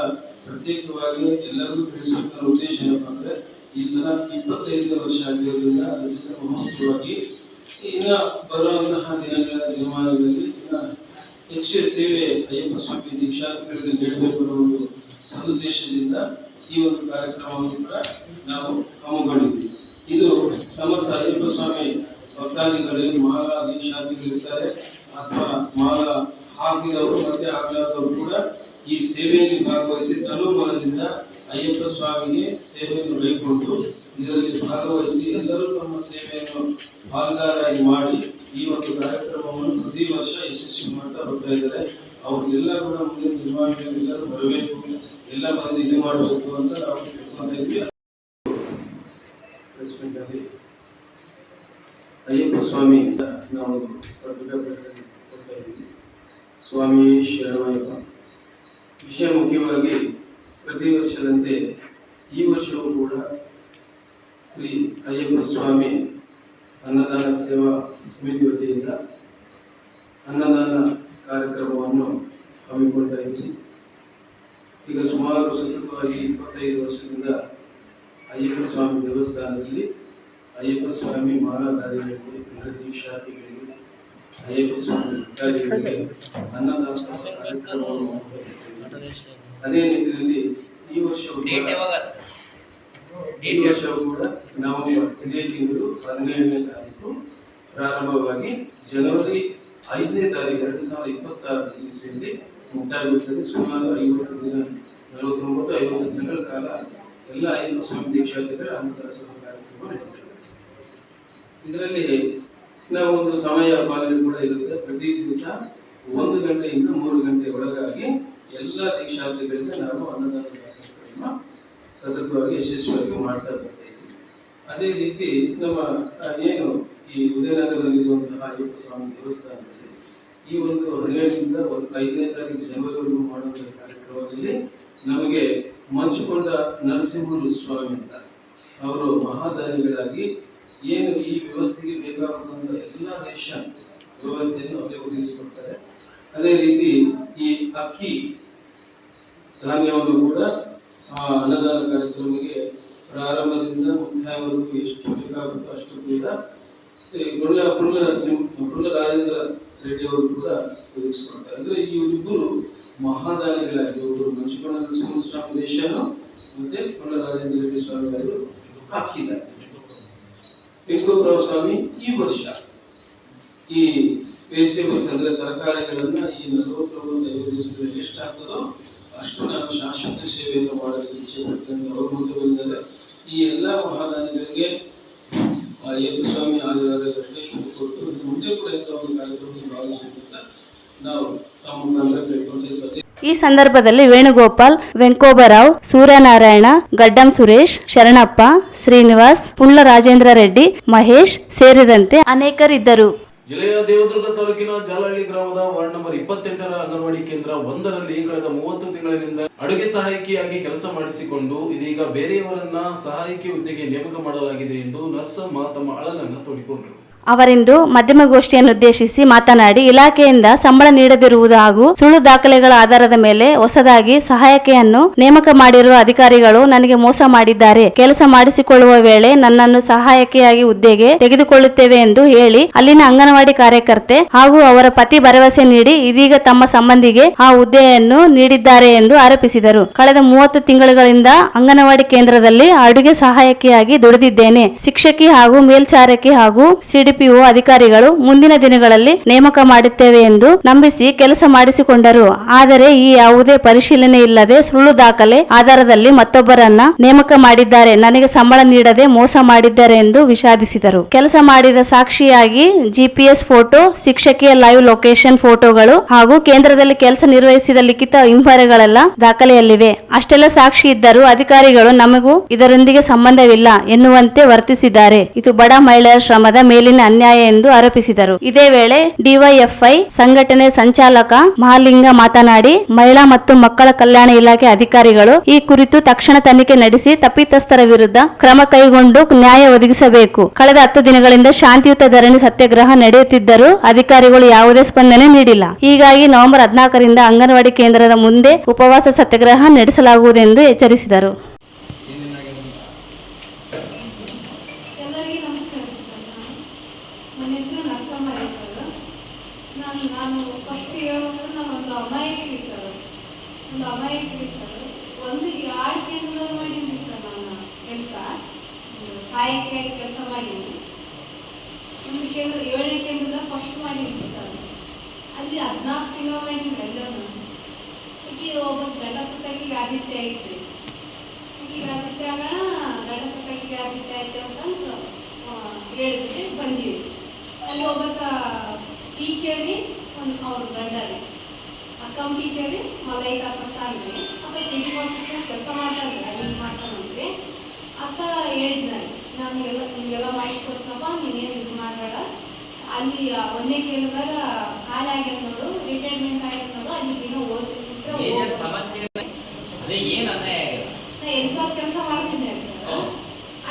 ಪ್ರತ್ಯೇಕವಾಗಿ ಎಲ್ಲರಿಗೂ ತಿಳಿಸ್ಬೇಕು ಉದ್ದೇಶ ಏನಪ್ಪಾ ಅಂದ್ರೆ ಈ ಸಲ ಇಪ್ಪತ್ತೈದನೇ ವರ್ಷ ಆಗಿರೋದ್ರಿಂದ ಅದರ ಜೊತೆ ಮಹೋತ್ಸವವಾಗಿ ಇನ್ನ ಬರುವಂತಹ ದಿನಗಳ ದಿನಮಾನಗಳಲ್ಲಿ ಇನ್ನ ಹೆಚ್ಚು ಸೇವೆ ಅಯ್ಯಪ್ಪ ಸ್ವಾಮಿ ದೀಕ್ಷಾರ್ಥಿಗಳಿಗೆ ನೀಡಬೇಕು ಅನ್ನೋ ಒಂದು ಸದುದ್ದೇಶದಿಂದ ಈ ಒಂದು ಕಾರ್ಯಕ್ರಮವನ್ನು ಕೂಡ ನಾವು ಹಮ್ಮಿಕೊಂಡಿದ್ವಿ ಇದು ಸಮಸ್ತ ಅಯ್ಯಪ್ಪ ಸ್ವಾಮಿ ಭಕ್ತಾದಿಗಳು ಮಾಲಾ ದೀಕ್ಷಾರ್ಥಿಗಳಿರ್ತಾರೆ ಅಥವಾ ಮಾಲಾ ಹಾಕಿದವರು ಮತ್ತೆ ಆಗಲಾದವರು ಕೂಡ ಈ ಸೇವೆಯಲ್ಲಿ ಭಾಗವಹಿಸಿ ತನುಮನದಿಂದ ಅಯ್ಯಪ್ಪ ಸ್ವಾಮಿಗೆ ಸೇವೆಯನ್ನು ಕೈಗೊಂಡು ಇದರಲ್ಲಿ ಭಾಗವಹಿಸಿ ಎಲ್ಲರೂ ತಮ್ಮ ಸೇವೆಯನ್ನು ಪಾಲ್ಗಾರಾಗಿ ಮಾಡಿ ಈ ಒಂದು ಕಾರ್ಯಕ್ರಮವನ್ನು ಪ್ರತಿ ವರ್ಷ ಯಶಸ್ವಿ ಮಾಡ್ತಾ ಬರ್ತಾ ಇದ್ದಾರೆ. ಅವ್ರಿಗೆಲ್ಲ ಕೂಡ ಮುಂದಿನ ನಿರ್ವಹಣೆಯಲ್ಲಿ ಎಲ್ಲರೂ ಬರಬೇಕು, ಎಲ್ಲ ಬಂದು ಇದು ಮಾಡಬೇಕು ಅಂತ ನಾವು ತಿಳ್ಕೊಂತ ಇದ್ವಿ ಸ್ವಾಮಿ ಅಯ್ಯಪ್ಪ ಸ್ವಾಮಿಯಿಂದ ನಾವು ಪತ್ರಿಕಾ ಪ್ರಕಟಣೆ ಕೊಡ್ತಾ ಇದ್ದೀವಿ. ಸ್ವಾಮಿ ಶರಣಯ್ಯಪ್ಪ ವಿಷಯ ಮುಖ್ಯವಾಗಿ ಪ್ರತಿ ವರ್ಷದಂತೆ ಈ ವರ್ಷವೂ ಕೂಡ ಶ್ರೀ ಅಯ್ಯಪ್ಪ ಸ್ವಾಮಿ ಅನ್ನದಾನ ಸೇವಾ ಸಮಿತಿ ವತಿಯಿಂದ ಅನ್ನದಾನ ಕಾರ್ಯಕ್ರಮವನ್ನು ಇದ್ದೀವಿ. ಈಗ ಸುಮಾರು ಸತತವಾಗಿ ಇಪ್ಪತ್ತೈದು ವರ್ಷದಿಂದ ಅಯ್ಯಪ್ಪ ಸ್ವಾಮಿ ದೇವಸ್ಥಾನದಲ್ಲಿ ಅಯ್ಯಪ್ಪ ಸ್ವಾಮಿ ಮಾಲಾಧಾರಿಗಳಿಗೆ ಅಂದರೆ ದೀಕ್ಷಾರ್ಥಿಗಳಿಗೆ ಕಾರ್ಯಕ್ರಮವನ್ನು ಅದೇ ರೀತಿಯಲ್ಲಿ ಈ ವರ್ಷವೂ ಈ ವರ್ಷವೂ ಕೂಡ ನವೆಂಬರ್ ಇದೇ ತಿಂಗಳು ಹದಿನೇಳನೇ ತಾರೀಕು ಪ್ರಾರಂಭವಾಗಿ ಜನವರಿ ಐದನೇ ತಾರೀಕು ಎರಡು ಸಾವಿರದ ಇಪ್ಪತ್ತಾರು ಇಸ್ವಿಯಲ್ಲಿ ಮುಕ್ತಾಯಗೊಳ್ಳುತ್ತದೆ. ಸುಮಾರು ಐವತ್ತು ದಿನ ನಲವತ್ತೊಂಬತ್ತು ಐವತ್ತು ದಿನಗಳ ಕಾಲ ಎಲ್ಲ ಐದು ಸ್ವಾಮಿ ದೀಕ್ಷಾರ್ಥಿಗಳ ಅನ್ನದಾಸೋಹ ಕಾರ್ಯಕ್ರಮ ನಡೆಯುತ್ತದೆ. ಇದರಲ್ಲಿ ಒಂದು ಸಮಯ ಪಾಲನೆ ಕೂಡ ಇರುತ್ತೆ. ಪ್ರತಿ ದಿವಸ ಒಂದು ಗಂಟೆಯಿಂದ ಮೂರು ಗಂಟೆ ಒಳಗಾಗಿ ಎಲ್ಲ ದೀಕ್ಷಾರ್ಥಿಗಳಿಗೆ ನಾವು ಅನ್ನದಾನ ದಾಸೋಹವನ್ನು ಸತತವಾಗಿ, ಯಶಸ್ವಿಯಾಗಿ ಮಾಡ್ತಾ ಬರ್ತಾ ಅದೇ ರೀತಿ ನಮ್ಮ ಏನು ಈ ಉದಯನಗರದಲ್ಲಿರುವಂತಹ ಅಯ್ಯಪ್ಪ ಸ್ವಾಮಿ ದೇವಸ್ಥಾನದಲ್ಲಿ ಈ ಒಂದು ಹದಿನೇಳರಿಂದ ಒಂದು ಐದನೇ ತಾರೀಕು ಜನವರಿವರೆಗೂ ಮಾಡುವಂತಹ ಕಾರ್ಯಕ್ರಮದಲ್ಲಿ ನಮಗೆ ಮಂಚಿಕೊಂಡ ನರಸಿಂಹರು ಸ್ವಾಮಿ ಅಂತ. ಅವರು ಮಹಾದಾನಿಗಳಾಗಿ ಏನು ಈ ವ್ಯವಸ್ಥೆಗೆ ಬೇಕಾಗುವಂತ ಎಲ್ಲ ರೇಷನ್ ವ್ಯವಸ್ಥೆಯನ್ನು ಅವರೇ ಒದಗಿಸಿಕೊಡ್ತಾರೆ. ಅದೇ ರೀತಿ ಈ ಅಕ್ಕಿ ಧಾನ್ಯವನ್ನು ಕೂಡ, ಆ, ಅನ್ನದಾನ ಕಾರ್ಯಕ್ರಮಕ್ಕೆ ಪ್ರಾರಂಭದಿಂದ ಮುಕ್ತಾಯವರೆಗೂ ಎಷ್ಟು ಬೇಕಾಗುತ್ತೋ ಅಷ್ಟು ಕೂಡ ಗುರುಳ ಗುರುಳ ನರಸಿಂಹ ಗುರುಳ ರಾಜೇಂದ್ರ ರೆಡ್ಡಿ ಅವರು ಕೂಡ ಒದಗಿಸಿಕೊಡ್ತಾರೆ. ಅಂದ್ರೆ ಈ ಇಬ್ಬರು ಮಹಾದಾನಿಗಳಾಗಿ ಒಬ್ಬರು ಮಂಚುಕೊಂಡ ನರಸಿಂಹ ಸ್ವಾಮಿ ದೇಶನು ಮತ್ತೆ ಗುರುಳ ರಾಜೇಂದ್ರ ರೆಡ್ಡಿ ಸ್ವಾಮಿ ಅವರು ಹಾಕಿದ್ದಾರೆ. ವೆಂಕಟರಾವ ಸ್ವಾಮಿ ಈ ವರ್ಷ. ಈ ವೆಜಿಟೇಬಲ್ಸ್ ಅಂದರೆ ತರಕಾರಿಗಳನ್ನ ಈ ನಲವತ್ತು ಐವತ್ತು ದಿವಸಗಳಲ್ಲಿ ಎಷ್ಟು ಆಗ್ತದೋ ಅಷ್ಟು ನಾನು ಶಾಶ್ವತ ಸೇವೆಯನ್ನು ಮಾಡಲಿಕ್ಕೆ ಇಚ್ಛೆ ಪಡ್ತೇನೆ. ಅವರು ಮುಂದೆ ಈ ಎಲ್ಲ ಮಹಾದಾನಿಗಳಿಗೆ ಅಯ್ಯಪ್ಪ ಸ್ವಾಮಿ ಆದಿವಾರ ಶುಭ ಕೊಟ್ಟು ಮುಂದೆ ಕೂಡ ಇಂಥ ಒಂದು ಕಾರ್ಯಕ್ರಮದಲ್ಲಿ ಭಾಗವಹಿಸಬೇಕಂತ ನಾವು ತಮ್ಮ ಮುಖಾಂತರ ಕೇಳ್ಕೊಂಡಿದ್ದೀವಿ ಈ ಸಂದರ್ಭದಲ್ಲಿ ವೇಣುಗೋಪಾಲ್, ವೆಂಕೋಬರಾವ್, ಸೂರ್ಯನಾರಾಯಣ, ಗಡ್ಡಂ ಸುರೇಶ್, ಶರಣಪ್ಪ, ಶ್ರೀನಿವಾಸ್ ಪುಳ್ಳ ರಾಜೇಂದ್ರ ರೆಡ್ಡಿ, ಮಹೇಶ್ ಸೇರಿದಂತೆ ಅನೇಕರಿದ್ದರು. ಜಿಲ್ಲೆಯ ದೇವದುರ್ಗ ತಾಲೂಕಿನ ಜಾಲಹಳ್ಳಿ ಗ್ರಾಮದ ವಾರ್ಡ್ ನಂಬರ್ ಇಪ್ಪತ್ತೆಂಟರ ಅಂಗನವಾಡಿ ಕೇಂದ್ರ ಒಂದರಲ್ಲಿ ಕಳೆದ ಮೂವತ್ತು ತಿಂಗಳಿನಿಂದ ಅಡುಗೆ ಸಹಾಯಕಿಯಾಗಿ ಕೆಲಸ ಮಾಡಿಸಿಕೊಂಡು ಇದೀಗ ಬೇರೆಯವರನ್ನ ಸಹಾಯಕಿ ಹುದ್ದೆಗೆ ನೇಮಕ ಮಾಡಲಾಗಿದೆ ಎಂದು ನರ್ಸಮ್ಮ ತಮ್ಮ ಅಳಲನ್ನು ತೋಡಿಕೊಂಡರು. ಅವರಿಂದು ಮಾಧ್ಯಮಗೋಷ್ಠಿಯನ್ನುದ್ದೇಶಿಸಿ ಮಾತನಾಡಿ, ಇಲಾಖೆಯಿಂದ ಸಂಬಳ ನೀಡದಿರುವುದು ಹಾಗೂ ಸುಳ್ಳು ದಾಖಲೆಗಳ ಆಧಾರದ ಮೇಲೆ ಹೊಸದಾಗಿ ಸಹಾಯಕಿಯನ್ನು ನೇಮಕ ಮಾಡಿರುವ ಅಧಿಕಾರಿಗಳು ನನಗೆ ಮೋಸ ಮಾಡಿದ್ದಾರೆ. ಕೆಲಸ ಮಾಡಿಸಿಕೊಳ್ಳುವ ವೇಳೆ ನನ್ನನ್ನು ಸಹಾಯಕಿಯಾಗಿ ಹುದ್ದೆಗೆ ತೆಗೆದುಕೊಳ್ಳುತ್ತೇವೆ ಎಂದು ಹೇಳಿ, ಅಲ್ಲಿನ ಅಂಗನವಾಡಿ ಕಾರ್ಯಕರ್ತೆ ಹಾಗೂ ಅವರ ಪತಿ ಭರವಸೆ ನೀಡಿ ಇದೀಗ ತಮ್ಮ ಸಂಬಂಧಿಗೆ ಆ ಹುದ್ದೆಯನ್ನು ನೀಡಿದ್ದಾರೆ ಎಂದು ಆರೋಪಿಸಿದರು. ಕಳೆದ ಮೂವತ್ತು ತಿಂಗಳುಗಳಿಂದ ಅಂಗನವಾಡಿ ಕೇಂದ್ರದಲ್ಲಿ ಅಡುಗೆ ಸಹಾಯಕಿಯಾಗಿ ದುಡಿದಿದ್ದೇನೆ. ಶಿಕ್ಷಕಿ ಹಾಗೂ ಮೇಲ್ಚಾರಕಿ ಹಾಗೂ ಸಿಡಿಪಿಒ ಅಧಿಕಾರಿಗಳು ಮುಂದಿನ ದಿನಗಳಲ್ಲಿ ನೇಮಕ ಮಾಡುತ್ತೇವೆ ಎಂದು ನಂಬಿಸಿ ಕೆಲಸ ಮಾಡಿಸಿಕೊಂಡರು. ಆದರೆ ಈ ಯಾವುದೇ ಪರಿಶೀಲನೆ ಇಲ್ಲದೆ ಸುಳ್ಳು ದಾಖಲೆ ಆಧಾರದಲ್ಲಿ ಮತ್ತೊಬ್ಬರನ್ನ ನೇಮಕ ಮಾಡಿದ್ದಾರೆ. ನನಗೆ ಸಂಬಳ ನೀಡದೆ ಮೋಸ ಮಾಡಿದ್ದಾರೆ ಎಂದು ವಿಷಾದಿಸಿದರು. ಕೆಲಸ ಮಾಡಿದ ಸಾಕ್ಷಿಯಾಗಿ ಜಿಪಿಎಸ್ ಫೋಟೋ, ಶಿಕ್ಷಕಿಯ ಲೈವ್ ಲೊಕೇಶನ್ ಫೋಟೋಗಳು ಹಾಗೂ ಕೇಂದ್ರದಲ್ಲಿ ಕೆಲಸ ನಿರ್ವಹಿಸಿದ ಲಿಖಿತ ಹಿಂಬರೆಗಳೆಲ್ಲ ದಾಖಲೆಯಲ್ಲಿವೆ. ಅಷ್ಟೆಲ್ಲ ಸಾಕ್ಷಿ ಇದ್ದರೂ ಅಧಿಕಾರಿಗಳು ನಮಗೂ ಇದರೊಂದಿಗೆ ಸಂಬಂಧವಿಲ್ಲ ಎನ್ನುವಂತೆ ವರ್ತಿಸಿದ್ದಾರೆ. ಇದು ಬಡ ಮಹಿಳೆಯರ ಶ್ರಮದ ಮೇಲಿನ ಅನ್ಯಾಯ ಎಂದು ಆರೋಪಿಸಿದರು. ಇದೇ ವೇಳೆ ಡಿವೈಎಫ್ಐ ಸಂಘಟನೆ ಸಂಚಾಲಕ ಮಹಾಲಿಂಗ ಮಾತನಾಡಿ, ಮಹಿಳಾ ಮತ್ತು ಮಕ್ಕಳ ಕಲ್ಯಾಣ ಇಲಾಖೆ ಅಧಿಕಾರಿಗಳು ಈ ಕುರಿತು ತಕ್ಷಣ ತನಿಖೆ ನಡೆಸಿ ತಪ್ಪಿತಸ್ಥರ ವಿರುದ್ಧ ಕ್ರಮ ಕೈಗೊಂಡು ನ್ಯಾಯ ಒದಗಿಸಬೇಕು. ಕಳೆದ ಹತ್ತು ದಿನಗಳಿಂದ ಶಾಂತಿಯುತ ಧರಣಿ ಸತ್ಯಾಗ್ರಹ ನಡೆಯುತ್ತಿದ್ದರೂ ಅಧಿಕಾರಿಗಳು ಯಾವುದೇ ಸ್ಪಂದನೆ ನೀಡಿಲ್ಲ. ಹೀಗಾಗಿ ನವೆಂಬರ್ ಹದಿನಾಲ್ಕರಿಂದ ಅಂಗನವಾಡಿ ಕೇಂದ್ರದ ಮುಂದೆ ಉಪವಾಸ ಸತ್ಯಾಗ್ರಹ ನಡೆಸಲಾಗುವುದೆಂದು ಎಚ್ಚರಿಸಿದರು ಎಲ್ಲರಿಗೆ ನಮಸ್ಕಾರ ನನ್ನ ಹೆಸರು ನರಸಮ್ಮ ರೈ ಸರ್ ನಾನು ನಾನು ಫಸ್ಟ್ ಹೇಳ್ಬೇಕು ನಾನು ಒಂದು ಅಮಾಯಕಿ ಸರ್ ಒಂದು ಅಮಾಯಕಿ ಸರ್ ಒಂದು ಎರಡು ಕೇಂದ್ರದಲ್ಲಿ ಮಾಡೀನಿ ಸರ್ ನಾನು ಕೆಲಸ ಸಹಾಯಕಿಯಾಗಿ ಕೆಲಸ ಮಾಡೀನಿ ಒಂದು ಕೇಂದ್ರ ಏಳನೇ ಕೇಂದ್ರದ ಫಸ್ಟ್ ಮಾಡೀನಿ ಸರ್ ಅಲ್ಲಿ ಹದಿನಾಲ್ಕು ತಿಂಗಳು ಮಾಡೀನಿ ಎಲ್ಲರೂ ಈಗ ಒಬ್ಬ ಗಂಡ ಸುತ್ತಾಕಿಗೆ ಆದಿತ್ಯ ಐತ್ರಿ ಈಗ ಆದಿತ್ಯ ಸುತ್ತಾಕಿಗೆ ಆದಿತ್ಯ ಐತೆ ಅಂತಂದು ಹೇಳಿದ್ರೆ ಬಂದಿವಿ. ಅಲ್ಲಿ ಒಬ್ಬ ಟೀಚರಿ ಒಂದು ಅವ್ರ ಗಂಡ ರೀ. ಅಕ್ಕಮ್ ಟೀಚರಿ ಮಲೈಕ ಅಂತ ಅಂದ್ರಿ ಅಕ್ಕ ಸಿಡಿ ಆಫೀಸ್ನಾಗ ಕೆಲಸ ಮಾಡ್ತಾನೆ ಅಲ್ಲಿ ಮಾಡ್ತಾನಂತ್ರಿ ಅಕ್ಕ ಹೇಳಿದ್ನ ನಮಗೆಲ್ಲ ನಿಮಗೆಲ್ಲ ಮಾಡಿಸ್ಕೊಡ್ತಪ್ಪ ನೀನೇನು ಇದು ಮಾಡಬೇಡ. ಅಲ್ಲಿ ಒಂದೇ ಒಂದನೇ ಕೇಂದ್ರದಾಗ ಖಾಲಿ ಆಗ್ಯದ ನೋಡು ರಿಟೈರ್ಮೆಂಟ್ ಆಗ್ಯದ ನೋಡು ಅಲ್ಲಿ ದಿನ ಓದ್ತಿದ್ರೆ ಸಮಸ್ಯೆ? ಅದೇ ಏನ್ ಅನ್ಯಾಯ ಆಗಿದೆ ಎಂತ ಕೆಲಸ ಮಾಡ್ತಿದ್ದೆ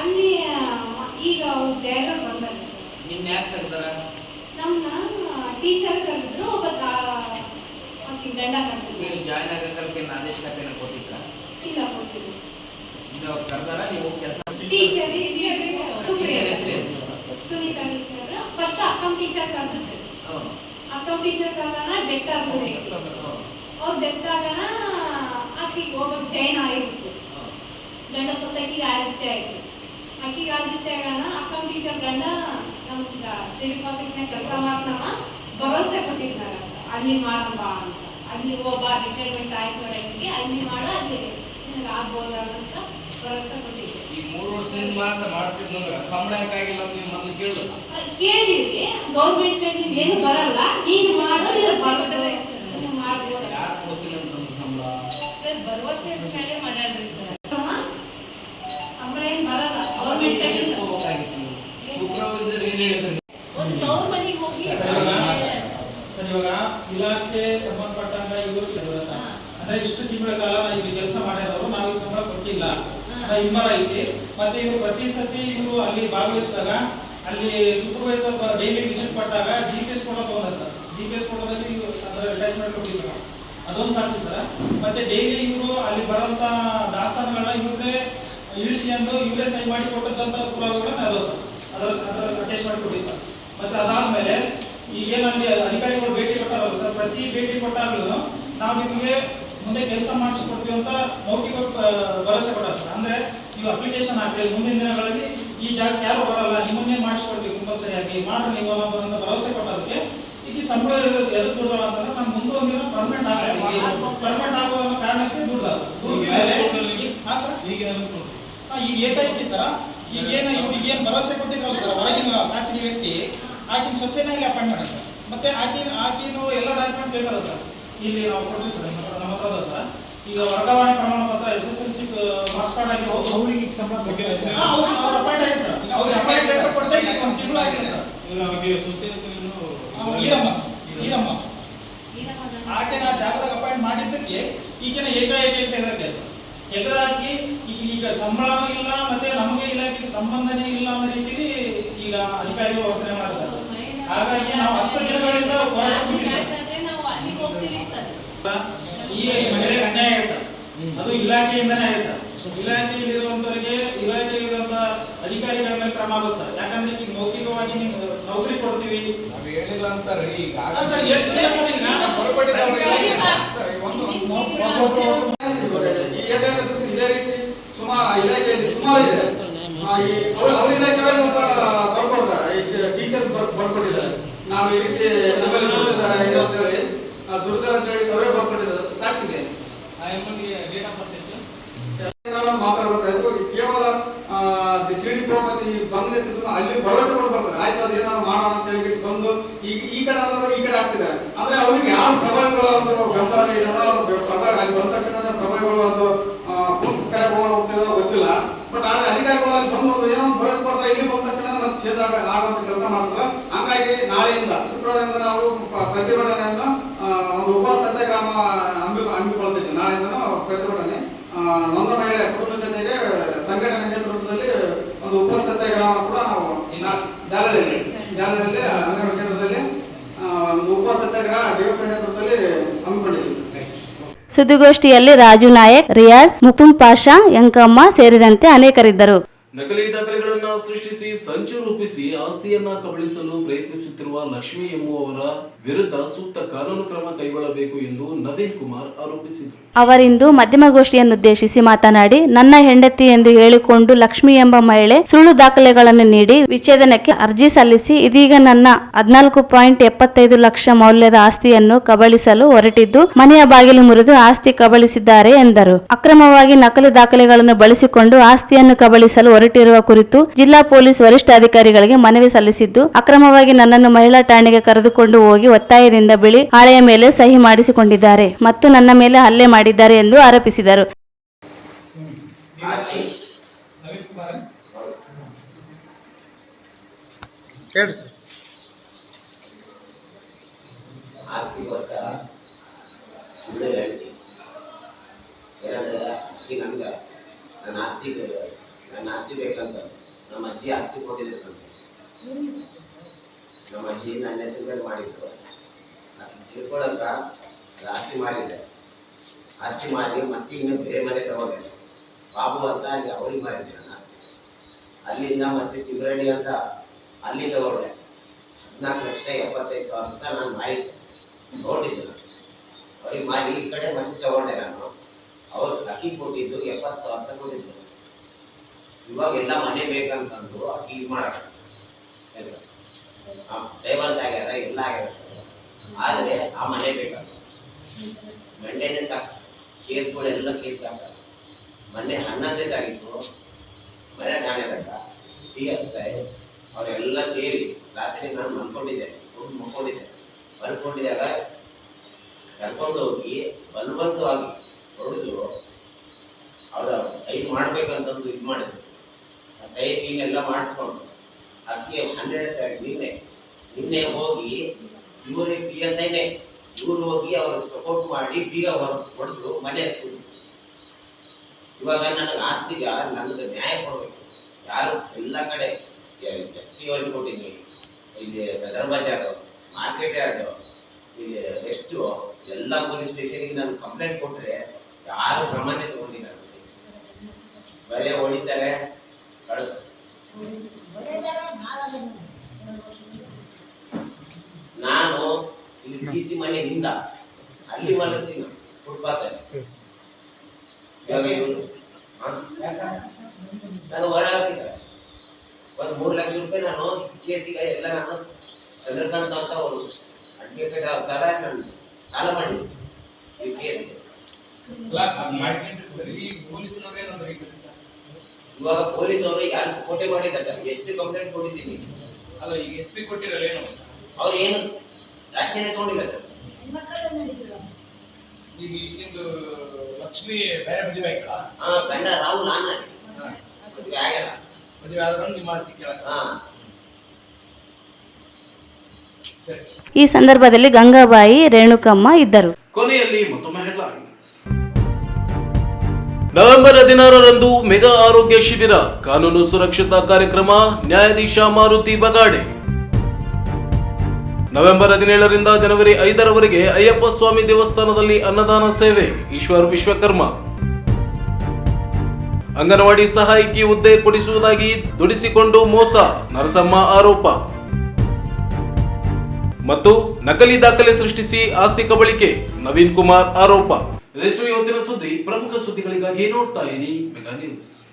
ಅಲ್ಲಿ ಈಗ ಅವ್ರು ಡೈರೆಕ್ಟರ್ ಬಂದಾರೆ. ನಿನ್ನ ಯಾಕೆ ತೆಗ್ದಾರ ನಮ್ಮನ್ನ ಟೀಚರ್ ಕರೆದಿದ್ರು ಒಬ್ಬ ಆಕಿ ಗಂಡ ಕರೆದಿದ್ರು ನೀವು ಜಾಯ್ನ್ ಆಗಕ್ಕೆ ಆದೇಶ ಕಾಪಿನ ಕೊಟ್ಟಿದ್ರ? ಇಲ್ಲ ಕೊಟ್ಟಿಲ್ಲ. ನೀವು ಕರೆದಾರ ನೀವು ಕೆಲಸ teacher Sunita teacher. First Akkam teacher ಕರೆದಿದ್ರು. ಅಕ್ಕಂ teacher ಕರೆದಾನ ಡೆತ್ ಆಗ್ತದೆ. ಅವ್ರು ಡೆತ್ ಆಗೋಣ ಆಕಿಗೆ ಒಬ್ಬ ಜೈನ್ ಆಗಿತ್ತು. ಗಂಡ ಸತ್ತಕಿಗೆ ಆದಿತ್ಯ ಆಯ್ತು. ಆಕಿಗೆ ಆದಿತ್ಯ ಆಗೋಣ ಅಕ್ಕಮ್ ಟೀಚರ್ ಗಂಡ ನಮ್ಮ ಸಿವಿಲ್ ಆಫೀಸ್ನಾಗ ಕೆಲಸ ಮಾಡ್ತಾನ ಭರವಸೆ ಕೊಟ್ಟಿದ್ದಾರೆ ಅಲ್ಲಿ ಮಾಡಮ್ಮ ಅಂತ. ಅಲ್ಲಿ ಒಬ್ಬ ರಿಟೈರ್ಮೆಂಟ್ ಆಯ್ತು ಆಕಿಗೆ ಅಲ್ಲಿ ಮಾಡೋ ಅಲ್ಲಿ ನಿನಗೆ ಆಗ್ಬೋದಲ್ಲ ಅಂತ ಭರವಸೆ ಕೊಟ್ಟಿದ್ದೆ ಈ ಮೂರು ವರ್ಷದಿಂದ ಮಾತ್ರ ಮಾಡ್ತಿದ್ನಂದ್ರ ಸಂಬಳ ಯಾಕಾಗಿಲ್ಲ ಅಂತ ನೀವು ಮೊದ್ಲು ಕೇಳು ಅದ್ ಕೇಳಿದ್ವಿ ಗೌರ್ಮೆಂಟ್ ಏನು ಬರಲ್ಲ. ನೀನು ಮಾಡು ಇಲ್ಲ ಬರ್ತದೆ ನೀನು ಮಾಡ್ಬೋದಲ್ಲ ಯಾರು ಕೊಡ್ತೀನಿ ಅಂತ ಸಂಬಳ ಭರವಸೆ ಮೇಲೆ ಸರ್. ಸಂಬಳ ಏನು ಬರಲ್ಲ. ಗೌರ್ಮೆಂಟ್ ಸೂಪರ್ವೈಸರ್ ಏನ್ ಹೇಳಿದ್ರು? ಒಂದು ತವ್ರ ಮನೆಗೆ ಹೋಗಿ ಸರ್ ಇವಾಗ ಇಲಾಖೆ ಸಂಬಂಧಪಟ್ಟಂಗ ಇವರು ಅಂದ್ರೆ ಇಷ್ಟು ತಿಂಗಳ ಕಾಲ ನಾವು ಇಲ್ಲಿ ಕೆಲಸ ಮಾಡಿರೋರು ನಾವು ಸಂಬಳ ಕೊಟ್ಟಿಲ್ಲ. ಹಿಂಬರ ಐತಿ. ಮತ್ತೆ ಇವರು ಪ್ರತಿ ಸತಿ ಇವರು ಅಲ್ಲಿ ಭಾಗವಹಿಸಿದಾಗ ಅಲ್ಲಿ ಸೂಪರ್ವೈಸರ್ ಡೈಲಿ ವಿಸಿಟ್ ಕೊಟ್ಟಾಗ ಜಿ ಪಿ ಎಸ್ ಫೋಟೋ ತಗೊಂಡ್ರೆ ಸರ್. ಜಿ ಪಿ ಎಸ್ ಫೋಟೋದಲ್ಲಿ ಅದರ ಅಂದ್ರೆ ಅಟ್ಯಾಚ್ಮೆಂಟ್ ಕೊಟ್ಟಿದ್ರು. ಅದೊಂದು ಸಾಕ್ಷಿ ಸರ್. ಮತ್ತೆ ಡೈಲಿ ಇವರು ಅಲ್ಲಿ ಬರೋಂಥ ದಾಸ್ತಾನುಗಳನ್ನ ಎಂದು ಯು ಇವರೇ ಸೈನ್ ಮಾಡಿ ಕೊಟ್ಟಂತ ಪುರಾವೆಗಳನ್ನ ಅದಾವ ಸರ್. ಅದರ ಅದರ ಅಟ್ಯಾಚ್ ಮಾಡಿ ಕೊಡಿ ಸರ್. ಮತ್ತೆ ಅದಾದ್ಮೇಲೆ ಈಗೇನು ಅಲ್ಲಿ ಅಧಿಕಾರಿಗಳು ಭೇಟಿ ಕೊಟ್ಟಾರಲ್ಲ ಸರ್, ಪ್ರತಿ ಭೇಟಿ ಕೊಟ್ಟಾಗ್ಲೂ ನಾವು ನಿಮಗೆ ಮುಂದೆ ಕೆಲಸ ಮಾಡಿಸ್ಕೊಡ್ತೀವಿ ಅಂತ ಮೌಖಿಕ ಭರವಸೆ ಕೊಟ್ಟಾರ ಸರ್. ಅಂದ್ರೆ ನೀವು ಅಪ್ಲಿಕೇಶನ್ ಹಾಕಿ ಮುಂದಿನ ದಿನಗಳಲ್ಲಿ ಈ ಜಾಗಕ್ಕೆ ಯಾರು ಬರಲ್ಲ, ನಿಮ್ಮನ್ನೇ ಮಾಡಿಸ್ಕೊಡ್ತೀವಿ ಕಂಪಲ್ಸರಿಯಾಗಿ ಮಾಡ್ರಿ ನೀವು ಅನ್ನೋ ಭರವಸೆ ಕೊಟ್ಟದಕ್ಕೆ ಈಗ ಸಂಬಳ ಎದಕ್ಕೆ ಮುಂದೊಂದು ದಿನ ಪರ್ಮನೆಂಟ್ ಆಗಲಿ ಪರ್ಮನೆಂಟ್ ಆಗೋ ಕಾರಣಕ್ಕೆ ದುಡ್ಡು ಈಗ ಈಗ ಏಕಾಏಕಿ ಸರ? ಈಗ ಏನು ಈಗ ಏನು ಭರವಸೆ ಕೊಟ್ಟಿದ್ರಲ್ಲ ಸರ್? ಹೊರಗಿನ ಖಾಸಗಿ ವ್ಯಕ್ತಿ ಆಕಿನ ಸೊಸೆನ ಇಲ್ಲಿ ಅಪಾಯಿಂಟ್ ಮಾಡಿ ಸರ್. ಮತ್ತೆ ಆಕಿನ ಆಕಿನ ಎಲ್ಲ ಡಾಕ್ಯುಮೆಂಟ್ ಬೇಕಲ್ಲ ಸರ್? ಇಲ್ಲಿ ನಾವು ಕೊಡ್ತೀವಿ ಸರ್ ನಮ್ಮ ಹತ್ರ ನಮ್ಮ ಹತ್ರ ಅದ ಸರ್. ಈಗ ವರ್ಗಾವಣೆ ಪ್ರಮಾಣ ಪತ್ರ S S L C marks card ಆಗಿ ಅವ್ರಿಗೆ ಈಗ ಸಂಬಳ ಕೊಟ್ಟಿಲ್ಲ ಸರ್ ಹಾ, ಅವ್ರು ಅವ್ರು ಅಪಾಯಿಂಟ್ ಆಗಿದೆ ಸರ್. ಅವ್ರಿಗೆ ಅಪಾಯಿಂಟ್ ಲೆಟರ್ ಕೊಟ್ಟೆ ಈಗ ಒಂದು ತಿಂಗಳು ಆಗಿದೆ ಸರ್. ಹಾಗೆ ಸೊಸೆ ಹೆಸರು ಅವ್ರು ಈರಮ್ಮ ಸರ್, ಈರಮ್ಮ. ಆಕೆ ನಾ ಜಾಗದಾಗ ಅಪಾಯಿಂಟ್ ಮಾಡಿದ್ದಕ್ಕೆ ಈಗಿನ ಏಕಾಏಕಿ ಅಂತ ಹೇಳಿದ ಕೆಲಸ ಈಗ ಈಗ ಸಂಬಳನೂ ಇಲ್ಲ, ಮತ್ತೆ ನಮಗೆ ಇಲಾಖೆಗೆ ಸಂಬಂಧನೇ ಇಲ್ಲ ಅನ್ನೋ ರೀತಿಲಿ ಈಗ ಅಧಿಕಾರಿಗಳು ವರ್ತನೆ ಮಾಡ್ತಾರೆ. ಹಾಗಾಗಿ ನಾವು ಹತ್ತು ದಿನಗಳಿಂದ ಈ ಮಹಿಳೆಗೆ ಅನ್ಯಾಯ ಆಗಿದೆ ಸರ್. ಅದು ಇಲಾಖೆಯಿಂದನೇ ಆಗಿದೆ ಸರ್. ಇಲಾಖೆಯಲ್ಲಿರುವಂತವರಿಗೆ, ಇಲಾಖೆಯಲ್ಲಿರುವಂತ ಅಧಿಕಾರಿಗಳ ಮೇಲೆ ಕ್ರಮ ಆಗುತ್ತೆ ಸರ್. ಯಾಕಂದ್ರೆ ಈಗ ಮೌಖಿಕವಾಗಿ ನೀವು ನೌಕರಿ ಕೊಡ್ತೀವಿ. ನಾವು ಹೇಳಿಲ್ಲ ಅಂತಾರ್ರಿ ಈಗ ಸರ್ ಈಗ? ಇದೇ ರೀತಿ. ಸುಮಾರು ಇಲಾಖೆಯಲ್ಲಿ ಸುಮಾರು ಇದೆ. ಆ, ಈ ಅವ್ರ ಅವ್ರ ಇಲಾಖೆಯಲ್ಲಿ ಬರ್ಕೊಡ್ತಾರೆ. ಟೀಚರ್ಸ್ ಬರ್ ಬರ್ಕೊಟ್ಟಿದ್ದಾರೆ. ನಾವು ಈ ರೀತಿ ದುಡಿದಿದ್ದಾರೆ ಇದು ಅಂತೇಳಿ ಆ, ದುಡಿದಾರೆ ಅಂತೇಳಿ ಸರ್ವೆ ಬರ್ಕೊಟ್ಟಿದ್ದಾರೆ. ಸಾಕ್ಷಿದೆ ನಾವು ಮಾತಾಡ್ಬೇಕಾದ್ರೆ ಕೇವಲ ಸಿ ಡಿ ಮತ್ತೆ ಈ ಬಂಗ್ಲೆ ಸಿಸ್ಟಮ್ ಅಲ್ಲಿ ಭರವಸೆ ಕೊಟ್ಟು ಬರ್ತಾರೆ ಆಯ್ತು ಅದು ಏನಾದ್ರು ಮಾಡೋಣ ಅಂತ ಬಂದು ಈಗ ಈ ಕಡೆ ಆದವರು ಈ ಕಡೆ ಆಗ್ತಿದ್ದಾರೆ. ಅಂದ್ರೆ ಅವ್ರಿಗೆ ಯಾವ ಪ್ರಭಾವಗಳು ಒಂದು ಬೆಂಬಲ ಇದಾರೋ ಅದು ಪ್ರಭಾವ ಅಲ್ಲಿ ಬಂದ ತಕ್ಷಣ ಪ್ರಭಾವಗಳು ಒಂದು ಕೂತ್ ಕರೆ ಹೋಗ್ತಿರೋ ಗೊತ್ತಿಲ್ಲ. ಬಟ್ ಆದ್ರೆ ಅಧಿಕಾರಿಗಳು ಅಲ್ಲಿ ಬಂದು ಒಂದು ಏನೋ ಒಂದು ಬಳಸ್ಕೊಡ್ತಾರೆ ಇಲ್ಲಿ ಬಂದ ತಕ್ಷಣ ಛೇದ ಆಗ- ಆಗುವಂತ ಕೆಲಸ ಮಾಡ್ತಾರೆ. ಹಂಗಾಗಿ ನಾಳೆಯಿಂದ ಶುಕ್ರವಾರದಿಂದ ನಾವು ಪ್ರತಿಭಟನೆಯನ್ನು ಒಂದು ಉಪವಾಸ ಸತ್ಯಾಗ್ರಾಮ ಹಮ್ಮಿ ಹಮ್ಮಿಕೊಳ್ತಿದ್ವಿ ನಾಳೆಯಿಂದ ಪ್ರತಿಭಟನೆ. ನೊಂದ ಮಹಿಳೆ ಕುಟುಂಬ ಜೊತೆಗೆ ಸಂಘಟನೆ ನೇತೃತ್ವದಲ್ಲಿ ಒಂದು ಉಪವಾಸ ಸತ್ಯಾಗ್ರಹ ಕೂಡ ನಾವು ಜಾಗದಲ್ಲಿ ಜಾಲದಲ್ಲಿ ಜಾಲದಲ್ಲಿ ಅಂಗನವಾಡಿ ಕೇಂದ್ರದಲ್ಲಿ ಉಪವಾಸ ಸತ್ಯಾಗ್ರಹ ಡಿಎಫ್ ನೇತೃತ್ವದಲ್ಲಿ ಹಮ್ಮಿಕೊಂಡಿದ್ದೀವಿ ಸುದ್ದಿಗೋಷ್ಠಿಯಲ್ಲಿ ರಾಜು ನಾಯಕ್, ರಿಯಾಜ್ ಮುಕುಂ ಪಾಷಾ ಯಂಕಮ್ಮ ಸೇರಿದಂತೆ ಅನೇಕರಿದ್ದರು. ನಕಲಿ ದಾಖಲೆಗಳನ್ನು ಸೃಷ್ಟಿಸಿ, ಸಂಚು ರೂಪಿಸಿ, ಆಸ್ತಿಯನ್ನ ಕಬಳಿಸಲು ಪ್ರಯತ್ನಿಸುತ್ತಿರುವ ಲಕ್ಷ್ಮಿ ಎಂಬುವವರ ವಿರುದ್ಧ ಸೂಕ್ತ ಕಾನೂನು ಕ್ರಮ ಕೈಗೊಳ್ಳಬೇಕು ಎಂದು ನವೀನ್ ಕುಮಾರ್ ಆರೋಪಿಸಿದರು. ಅವರಿಂದು ಮಾಧ್ಯಮಗೋಷ್ಠಿಯನ್ನುದ್ದೇಶಿಸಿ ಮಾತನಾಡಿ, ನನ್ನ ಹೆಂಡತಿ ಎಂದು ಹೇಳಿಕೊಂಡು ಲಕ್ಷ್ಮಿ ಎಂಬ ಮಹಿಳೆ ಸುಳ್ಳು ದಾಖಲೆಗಳನ್ನು ನೀಡಿ ವಿಚ್ಛೇದನಕ್ಕೆ ಅರ್ಜಿ ಸಲ್ಲಿಸಿ, ಇದೀಗ ನನ್ನ ಹದಿನಾಲ್ಕು ಪಾಯಿಂಟ್ ಎಪ್ಪತ್ತೈದು ಲಕ್ಷ ಮೌಲ್ಯದ ಆಸ್ತಿಯನ್ನು ಕಬಳಿಸಲು ಹೊರಟಿದ್ದು, ಮನೆಯ ಬಾಗಿಲು ಮುರಿದು ಆಸ್ತಿ ಕಬಳಿಸಿದ್ದಾರೆ ಎಂದರು. ಅಕ್ರಮವಾಗಿ ನಕಲಿ ದಾಖಲೆಗಳನ್ನು ಬಳಸಿಕೊಂಡು ಆಸ್ತಿಯನ್ನು ಕಬಳಿಸಲು ಹೊರಟಿರುವ ಕುರಿತು ಜಿಲ್ಲಾ ಪೊಲೀಸ್ ವರಿಷ್ಠಾಧಿಕಾರಿಗಳಿಗೆ ಮನವಿ ಸಲ್ಲಿಸಿದ್ದು ಅಕ್ರಮವಾಗಿ ನನ್ನನ್ನು ಮಹಿಳಾ ಠಾಣೆಗೆ ಕರೆದುಕೊಂಡು ಹೋಗಿ ಒತ್ತಾಯದಿಂದ ಬಿಳಿ ಹಾಳೆಯ ಮೇಲೆ ಸಹಿ ಮಾಡಿಸಿಕೊಂಡಿದ್ದಾರೆ ಮತ್ತು ನನ್ನ ಮೇಲೆ ಹಲ್ಲೆ ಮಾಡಿದ್ದಾರೆ ಎಂದು ಆರೋಪಿಸಿದರು. ಆಸ್ತಿಗೋಸ್ಕರ ಸುಳ್ಳು ಹೇಳ್ತೀನಿ. ಏನಂದ್ರೆ ಈ ನಮ್ಗೆ ನನ್ನ ಆಸ್ತಿ ನನ್ನ ಆಸ್ತಿ ಬೇಕಂತ. ನಮ್ಮ ಅಜ್ಜಿ ಆಸ್ತಿ ಕೊಟ್ಟಿದ್ರಂತೆ. ನಮ್ಮ ಅಜ್ಜಿ ನನ್ನ ಹೆಸರು ಮೇಲೆ ಮಾಡಿದ್ರು. ಅದನ್ನ ತಿಳ್ಕೊಳಕ ಆಸ್ತಿ ಮಾಡಿದೆ. ಆಸ್ತಿ ಮಾಡಿ ಮತ್ತೆ ಇನ್ನು ಬೇರೆ ಮನೆ ತಗೊಂಡೆ ಬಾಬು ಅಂತ ಅಲ್ಲಿ ಅವ್ರಿಗೆ ಮಾರಿದ್ದೆ ನನ್ನ ಆಸ್ತಿ. ಅಲ್ಲಿಂದ ಮತ್ತೆ ತಿಂಗಳಡಿ ಅಂತ ಅಲ್ಲಿ ತಗೊಂಡೆ. ಹದಿನಾಲ್ಕು ಲಕ್ಷ ಎಪ್ಪತ್ತೈದು ಸಾವಿರ ಅಂತ ನಾನು ಮಾರಿದ್ದೆ ನೋಡಿದ್ದೆ ನಾನು. ಅವ್ರಿಗೆ ಮಾಡಿ ಈ ಕಡೆ ಮತ್ತೆ ತಗೊಂಡೆ ನಾನು. ಅವ್ರು ಅಕ್ಕಿ ಕೊಟ್ಟಿದ್ದು ಎಪ್ಪತ್ತು ಸಾವಿರ ತಗೊಂಡಿದ್ದು ಇವಾಗ ಎಲ್ಲ ಮನೆ ಬೇಕಂತಂದು ಅಕ್ಕಿ ಇದು ಮಾಡಕ್ಕೆ ಡೈವರ್ಸ್ ಆಗ್ಯಾರ, ಎಲ್ಲ ಆಗ್ಯಾರ ಸರ್. ಆದರೆ ಆ ಮನೆ ಬೇಕಂತ ಮಂಡೇನೆ ಸಾಕು. ಕೇಸ್ಗಳೆಲ್ಲ ಕೇಸ್ ಹಾಕ್ತಾರೆ ಮೊನ್ನೆ ಹನ್ನೊಂದನೇ ತಾರೀಕು ಮನೆ ಠಾಣೆದಾಗ ಡಿ ಎಸ್ ಐ ಅವರೆಲ್ಲ ಸೇರಿ ರಾತ್ರಿ ನಾನು ಮಲ್ಕೊಂಡಿದ್ದೆ ಹೋಗಿ ಮಲ್ಕೊಂಡಿದ್ದೆ ಮಲ್ಕೊಂಡಿದ್ದಾಗ ಕರ್ಕೊಂಡು ಹೋಗಿ ಬಲವಂತವಾಗಿ ಹೊಡೆದು ಅವರ ಸೈನ್ ಮಾಡ್ಬೇಕಂತಂದು ಇದು ಮಾಡಿದ್ರು. ಸೈನ್ ಮಾಡಿಸ್ಕೊಂಡು. ಅದಕ್ಕೆ ಹನ್ನೆರಡು ತಾರೀಕು ನಿನ್ನೆ. ನಿನ್ನೆ ಹೋಗಿ ಇವರೇ ಪಿ ಎಸ್ ಐನೇ ಇವರು ಹೋಗಿ ಅವ್ರಿಗೆ ಸಪೋರ್ಟ್ ಮಾಡಿ ಬೀಗ ಹೊಡೆದು ಮನೆ ಹತ್ತಿದ್ರು ಇವಾಗ ನನಗೆ ಆಸ್ತಿಗ ನನಗೆ ನ್ಯಾಯ ಕೊಡಬೇಕು. ಯಾರು ಎಲ್ಲ ಕಡೆ ಎಸ್ ಪಿ ಅವ್ರಿಗೆ ಕೊಟ್ಟಿನಿ ಇಲ್ಲಿ ಸದರ್ ಬಜಾರು, ಮಾರ್ಕೆಟ್ ಯಾರ್ಡು ಇಲ್ಲಿ ಎಷ್ಟು, ಎಲ್ಲ ಪೊಲೀಸ್ ಸ್ಟೇಷನ್ಗೆ ನಾನು ಕಂಪ್ಲೇಂಟ್ ಕೊಟ್ಟರೆ ಯಾರು ಪ್ರಮಾಣ ತಗೊಂಡಿಲ್ಲ. ಬರೇ ಹೊಡಿತಾರೆ ಕಳಿಸ್ ನಾನು ಇಲ್ಲಿ ಡಿ ಸಿ ಮನೆ ಹಿಂದ ಅಲ್ಲಿ ಮಲಗ್ತೀನಿ ಫುಟ್ಪಾತ್ ಅಲ್ಲಿ ಇವಾಗ ಇವನು ನಾನು ಹೊರ ಹಾಕಿದ್ದಾರೆ ಒಂದು ಮೂರು ಲಕ್ಷ ರೂಪಾಯಿ ನಾನು ಕೇಸಿಗೆ ಎಲ್ಲ ನಾನು ಚಂದ್ರಕಾಂತ್ ಅಂತ ಅವರು ಅಡ್ವೊಕೇಟ್ ತರ ನಾನು ಸಾಲ ಮಾಡಿದ್ದೀನಿ ಈ ಕೇಸ್ಗೆ ಇವಾಗ ಪೊಲೀಸ್ ಅವರು ಯಾರು ಸಪೋರ್ಟೇ ಮಾಡಿಲ್ಲ ಸರ್. ಎಷ್ಟು ಕಂಪ್ಲೇಂಟ್ ಕೊಟ್ಟಿದ್ದೀನಿ. ಅಲ್ಲ ಈಗ ಎಸ್ ಪಿ ಕೊಟ್ಟಿರಲ್ಲ ಏನು? ಅವ್ರು ಏನು ಆಕ್ಷನ್ ತಗೊಂಡಿಲ್ಲ ಸರ್ ಈಗ ಲಕ್ಷ್ಮಿ ಬೇರೆ ಮದುವೆ ಆಯ್ತಾ? ಹಾ ಗಂಡ ರಾಹುಲ್ ನಾನು ಮದುವೆ ಆಗ್ಯಲ್ಲ ಮದುವೆ ಆದ್ರೂ ನಿಮ್ಮ ಆಸ್ತಿ ಕೇಳಕ್ಕ ಹಾ. ಈ ಸಂದರ್ಭದಲ್ಲಿ ಗಂಗಾಬಾಯಿ ರೇಣುಕಮ್ಮ ಇದ್ದರು. ಕೊನೆಯಲ್ಲಿ ಮತ್ತೊಮ್ಮೆ ನವೆಂಬರ್ ಹದಿನಾರರಂದು ಮೆಗಾ ಆರೋಗ್ಯ ಶಿಬಿರ ಕಾನೂನು ಸುರಕ್ಷತಾ ಕಾರ್ಯಕ್ರಮ ನ್ಯಾಯಾಧೀಶ ಮಾರುತಿ ಬಗಾಡೆ. ನವೆಂಬರ್ ಹದಿನೇಳರಿಂದ ಜನವರಿ ಐದರವರೆಗೆ ಅಯ್ಯಪ್ಪ ಸ್ವಾಮಿ ದೇವಸ್ಥಾನದಲ್ಲಿ ಅನ್ನದಾನ ಸೇವೆ, ಈಶ್ವರ್ ವಿಶ್ವಕರ್ಮ. ಅಂಗನವಾಡಿ ಸಹಾಯಕಿ ಹುದ್ದೆ ಕೊಡಿಸುವುದಾಗಿ ದುಡಿಸಿಕೊಂಡು ಮೋಸ, ನರಸಮ್ಮ ಆರೋಪ. ಮತ್ತು ನಕಲಿ ದಾಖಲೆ ಸೃಷ್ಟಿಸಿ ಆಸ್ತಿ ಕಬಳಿಕೆ, ನವೀನ್ ಕುಮಾರ್ ಆರೋಪ. ಇದೆಷ್ಟು ಇವತ್ತಿನ ಸುದ್ದಿ. ಪ್ರಮುಖ ಸುದ್ದಿಗಳಿಗಾಗಿ ನೋಡ್ತಾ ಇರಿ ಮೆಗಾ ನ್ಯೂಸ್.